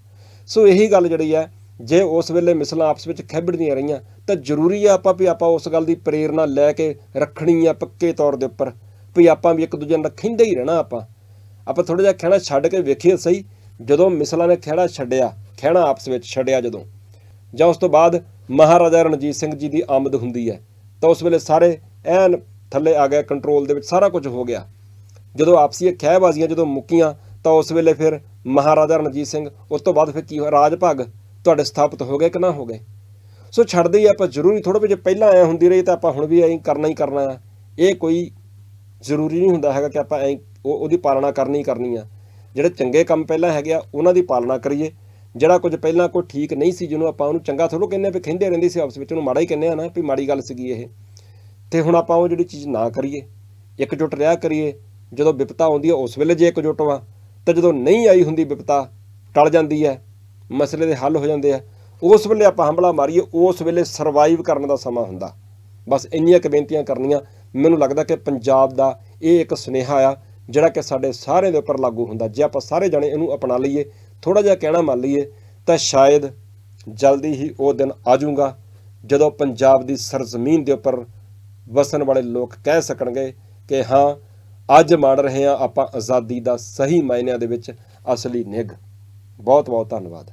ਸੋ ਇਹੀ ਗੱਲ ਜਿਹੜੀ ਹੈ, ਜੇ ਉਸ ਵੇਲੇ ਮਿਸਲਾਂ ਆਪਸ ਵਿੱਚ ਖਿੱਭੜਦੀਆਂ ਰਹੀਆਂ, ਤਾਂ ਜ਼ਰੂਰੀ ਆ ਆਪਾਂ ਵੀ ਆਪਾਂ ਉਸ ਗੱਲ ਦੀ ਪ੍ਰੇਰਣਾ ਲੈ ਕੇ ਰੱਖਣੀ ਆ ਪੱਕੇ ਤੌਰ ਦੇ ਉੱਪਰ, ਵੀ ਆਪਾਂ ਵੀ ਇੱਕ ਦੂਜੇ ਨਾਲ ਖਿੰਦੇ ਹੀ ਰਹਿਣਾ ਆਪਾਂ। ਆਪਾਂ ਥੋੜਾ ਜਿਹਾ ਖਹਿਣਾ ਛੱਡ ਕੇ ਵੇਖੀਏ ਸਹੀ, ਜਦੋਂ ਮਿਸਲਾਂ ਨੇ ਖਹਿੜਾ ਛੱਡਿਆ, ਖਹਿਣਾ ਆਪਸ ਵਿੱਚ ਛੱਡਿਆ ਜਦੋਂ। ਜਾਂ ਉਸ ਤੋਂ ਬਾਅਦ ਮਹਾਰਾਜਾ ਰਣਜੀਤ ਸਿੰਘ ਜੀ ਦੀ ਆਮਦ ਹੁੰਦੀ ਹੈ, ਤਾਂ ਉਸ ਵੇਲੇ ਸਾਰੇ ਐਨ ਥੱਲੇ ਆ ਗਿਆ ਕੰਟਰੋਲ ਦੇ ਵਿੱਚ ਸਾਰਾ ਕੁਝ ਹੋ ਗਿਆ। ਜਦੋਂ ਆਪਸੀ ਖਹਿਬਾਜ਼ੀਆਂ ਜਦੋਂ ਮੁੱਕੀਆਂ ਤਾਂ ਉਸ ਵੇਲੇ ਫਿਰ ਮਹਾਰਾਜਾ ਰਣਜੀਤ ਸਿੰਘ, ਉਸ ਤੋਂ ਬਾਅਦ ਫਿਰ ਕੀ ਹੋਇਆ? ਰਾਜ ਭਾਗ ਤੁਹਾਡੇ ਸਥਾਪਿਤ ਹੋ ਗਏ ਕਿ ਨਾ ਹੋ ਗਏ? ਸੋ ਛੱਡਦੇ ਹੀ ਆਪਾਂ ਜ਼ਰੂਰੀ ਥੋੜਾ ਵੀ ਜੇ ਪਹਿਲਾਂ ਐ ਹੁੰਦੀ ਰਹੀ ਤਾਂ ਆਪਾਂ ਹੁਣ ਵੀ ਐਂ ਕਰਨਾ ਹੀ ਕਰਨਾ ਆ ਇਹ ਕੋਈ ਜ਼ਰੂਰੀ ਨਹੀਂ ਹੁੰਦਾ ਹੈਗਾ ਕਿ ਆਪਾਂ ਐਂ ਉਹਦੀ ਪਾਲਣਾ ਕਰਨੀ ਕਰਨੀ ਆ। ਜਿਹੜੇ ਚੰਗੇ ਕੰਮ ਪਹਿਲਾਂ ਹੈਗੇ ਆ, ਉਹਨਾਂ ਦੀ ਪਾਲਣਾ ਕਰੀਏ। ਜਿਹੜਾ ਕੁਝ ਪਹਿਲਾਂ ਕੋਈ ਠੀਕ ਨਹੀਂ ਸੀ, ਜਿਹਨੂੰ ਆਪਾਂ ਉਹਨੂੰ ਚੰਗਾ ਥੋੜੋ ਕਹਿੰਦੇ ਆ, ਵੀ ਖਿੰਦੇ ਰਹਿੰਦੇ ਸੀ ਆਪਸ ਵਿੱਚ, ਉਹਨੂੰ ਮਾੜਾ ਹੀ ਕਹਿੰਦੇ ਆ ਨਾ, ਵੀ ਮਾੜੀ ਗੱਲ ਸੀਗੀ ਇਹ। ਤੇ ਹੁਣ ਆਪਾਂ ਉਹ ਜਿਹੜੀ ਚੀਜ਼ ਨਾ ਕਰੀਏ, ਇਕਜੁੱਟ ਰਿਹਾ ਕਰੀਏ, ਜਦੋਂ ਵਿਪਤਾ ਆਉਂਦੀ ਹੈ ਉਸ ਵੇਲੇ ਜੇ ਇਕਜੁੱਟ ਵਾ। ਤਾਂ ਜਦੋਂ ਨਹੀਂ ਆਈ ਹੁੰਦੀ ਵਿਪਤਾ, ਟਲ ਜਾਂਦੀ ਹੈ, ਮਸਲੇ ਦੇ ਹੱਲ ਹੋ ਜਾਂਦੇ ਆ। ਉਸ ਵੇਲੇ ਆਪਾਂ ਹੰਬਲਾ ਮਾਰੀਏ, ਉਸ ਵੇਲੇ ਸਰਵਾਈਵ ਕਰਨ ਦਾ ਸਮਾਂ ਹੁੰਦਾ। ਬਸ ਇੰਨੀਆਂ ਕੁ ਬੇਨਤੀਆਂ ਕਰਨੀਆਂ। ਮੈਨੂੰ ਲੱਗਦਾ ਕਿ ਪੰਜਾਬ ਦਾ ਇਹ ਇੱਕ ਸੁਨੇਹਾ ਆ, ਜਿਹੜਾ ਕਿ ਸਾਡੇ ਸਾਰਿਆਂ ਦੇ ਉੱਪਰ ਲਾਗੂ ਹੁੰਦਾ। ਜੇ ਆਪਾਂ ਸਾਰੇ ਜਣੇ ਇਹਨੂੰ ਅਪਣਾ ਲਈਏ ਥੋੜਾ ਜਿਹਾ ਕਹਿਣਾ ਮੰਨ ਲਈਏ, ਤਾਂ ਸ਼ਾਇਦ ਜਲਦੀ ਹੀ ਉਹ ਦਿਨ ਆ ਜਾਊਗਾ, ਜਦੋਂ ਪੰਜਾਬ ਦੀ ਸਰਜ਼ਮੀਨ ਦੇ ਉੱਪਰ ਵਸਣ ਵਾਲੇ ਲੋਕ ਕਹਿ ਸਕਣਗੇ ਕਿ ਹਾਂ ਅੱਜ ਮਾਣ ਰਹੇ ਹਾਂ ਆਪਾਂ ਆਜ਼ਾਦੀ ਦਾ ਸਹੀ ਮਾਇਨਿਆਂ ਦੇ ਵਿੱਚ ਅਸਲੀ ਨਿੱਘ। ਬਹੁਤ ਬਹੁਤ ਧੰਨਵਾਦ।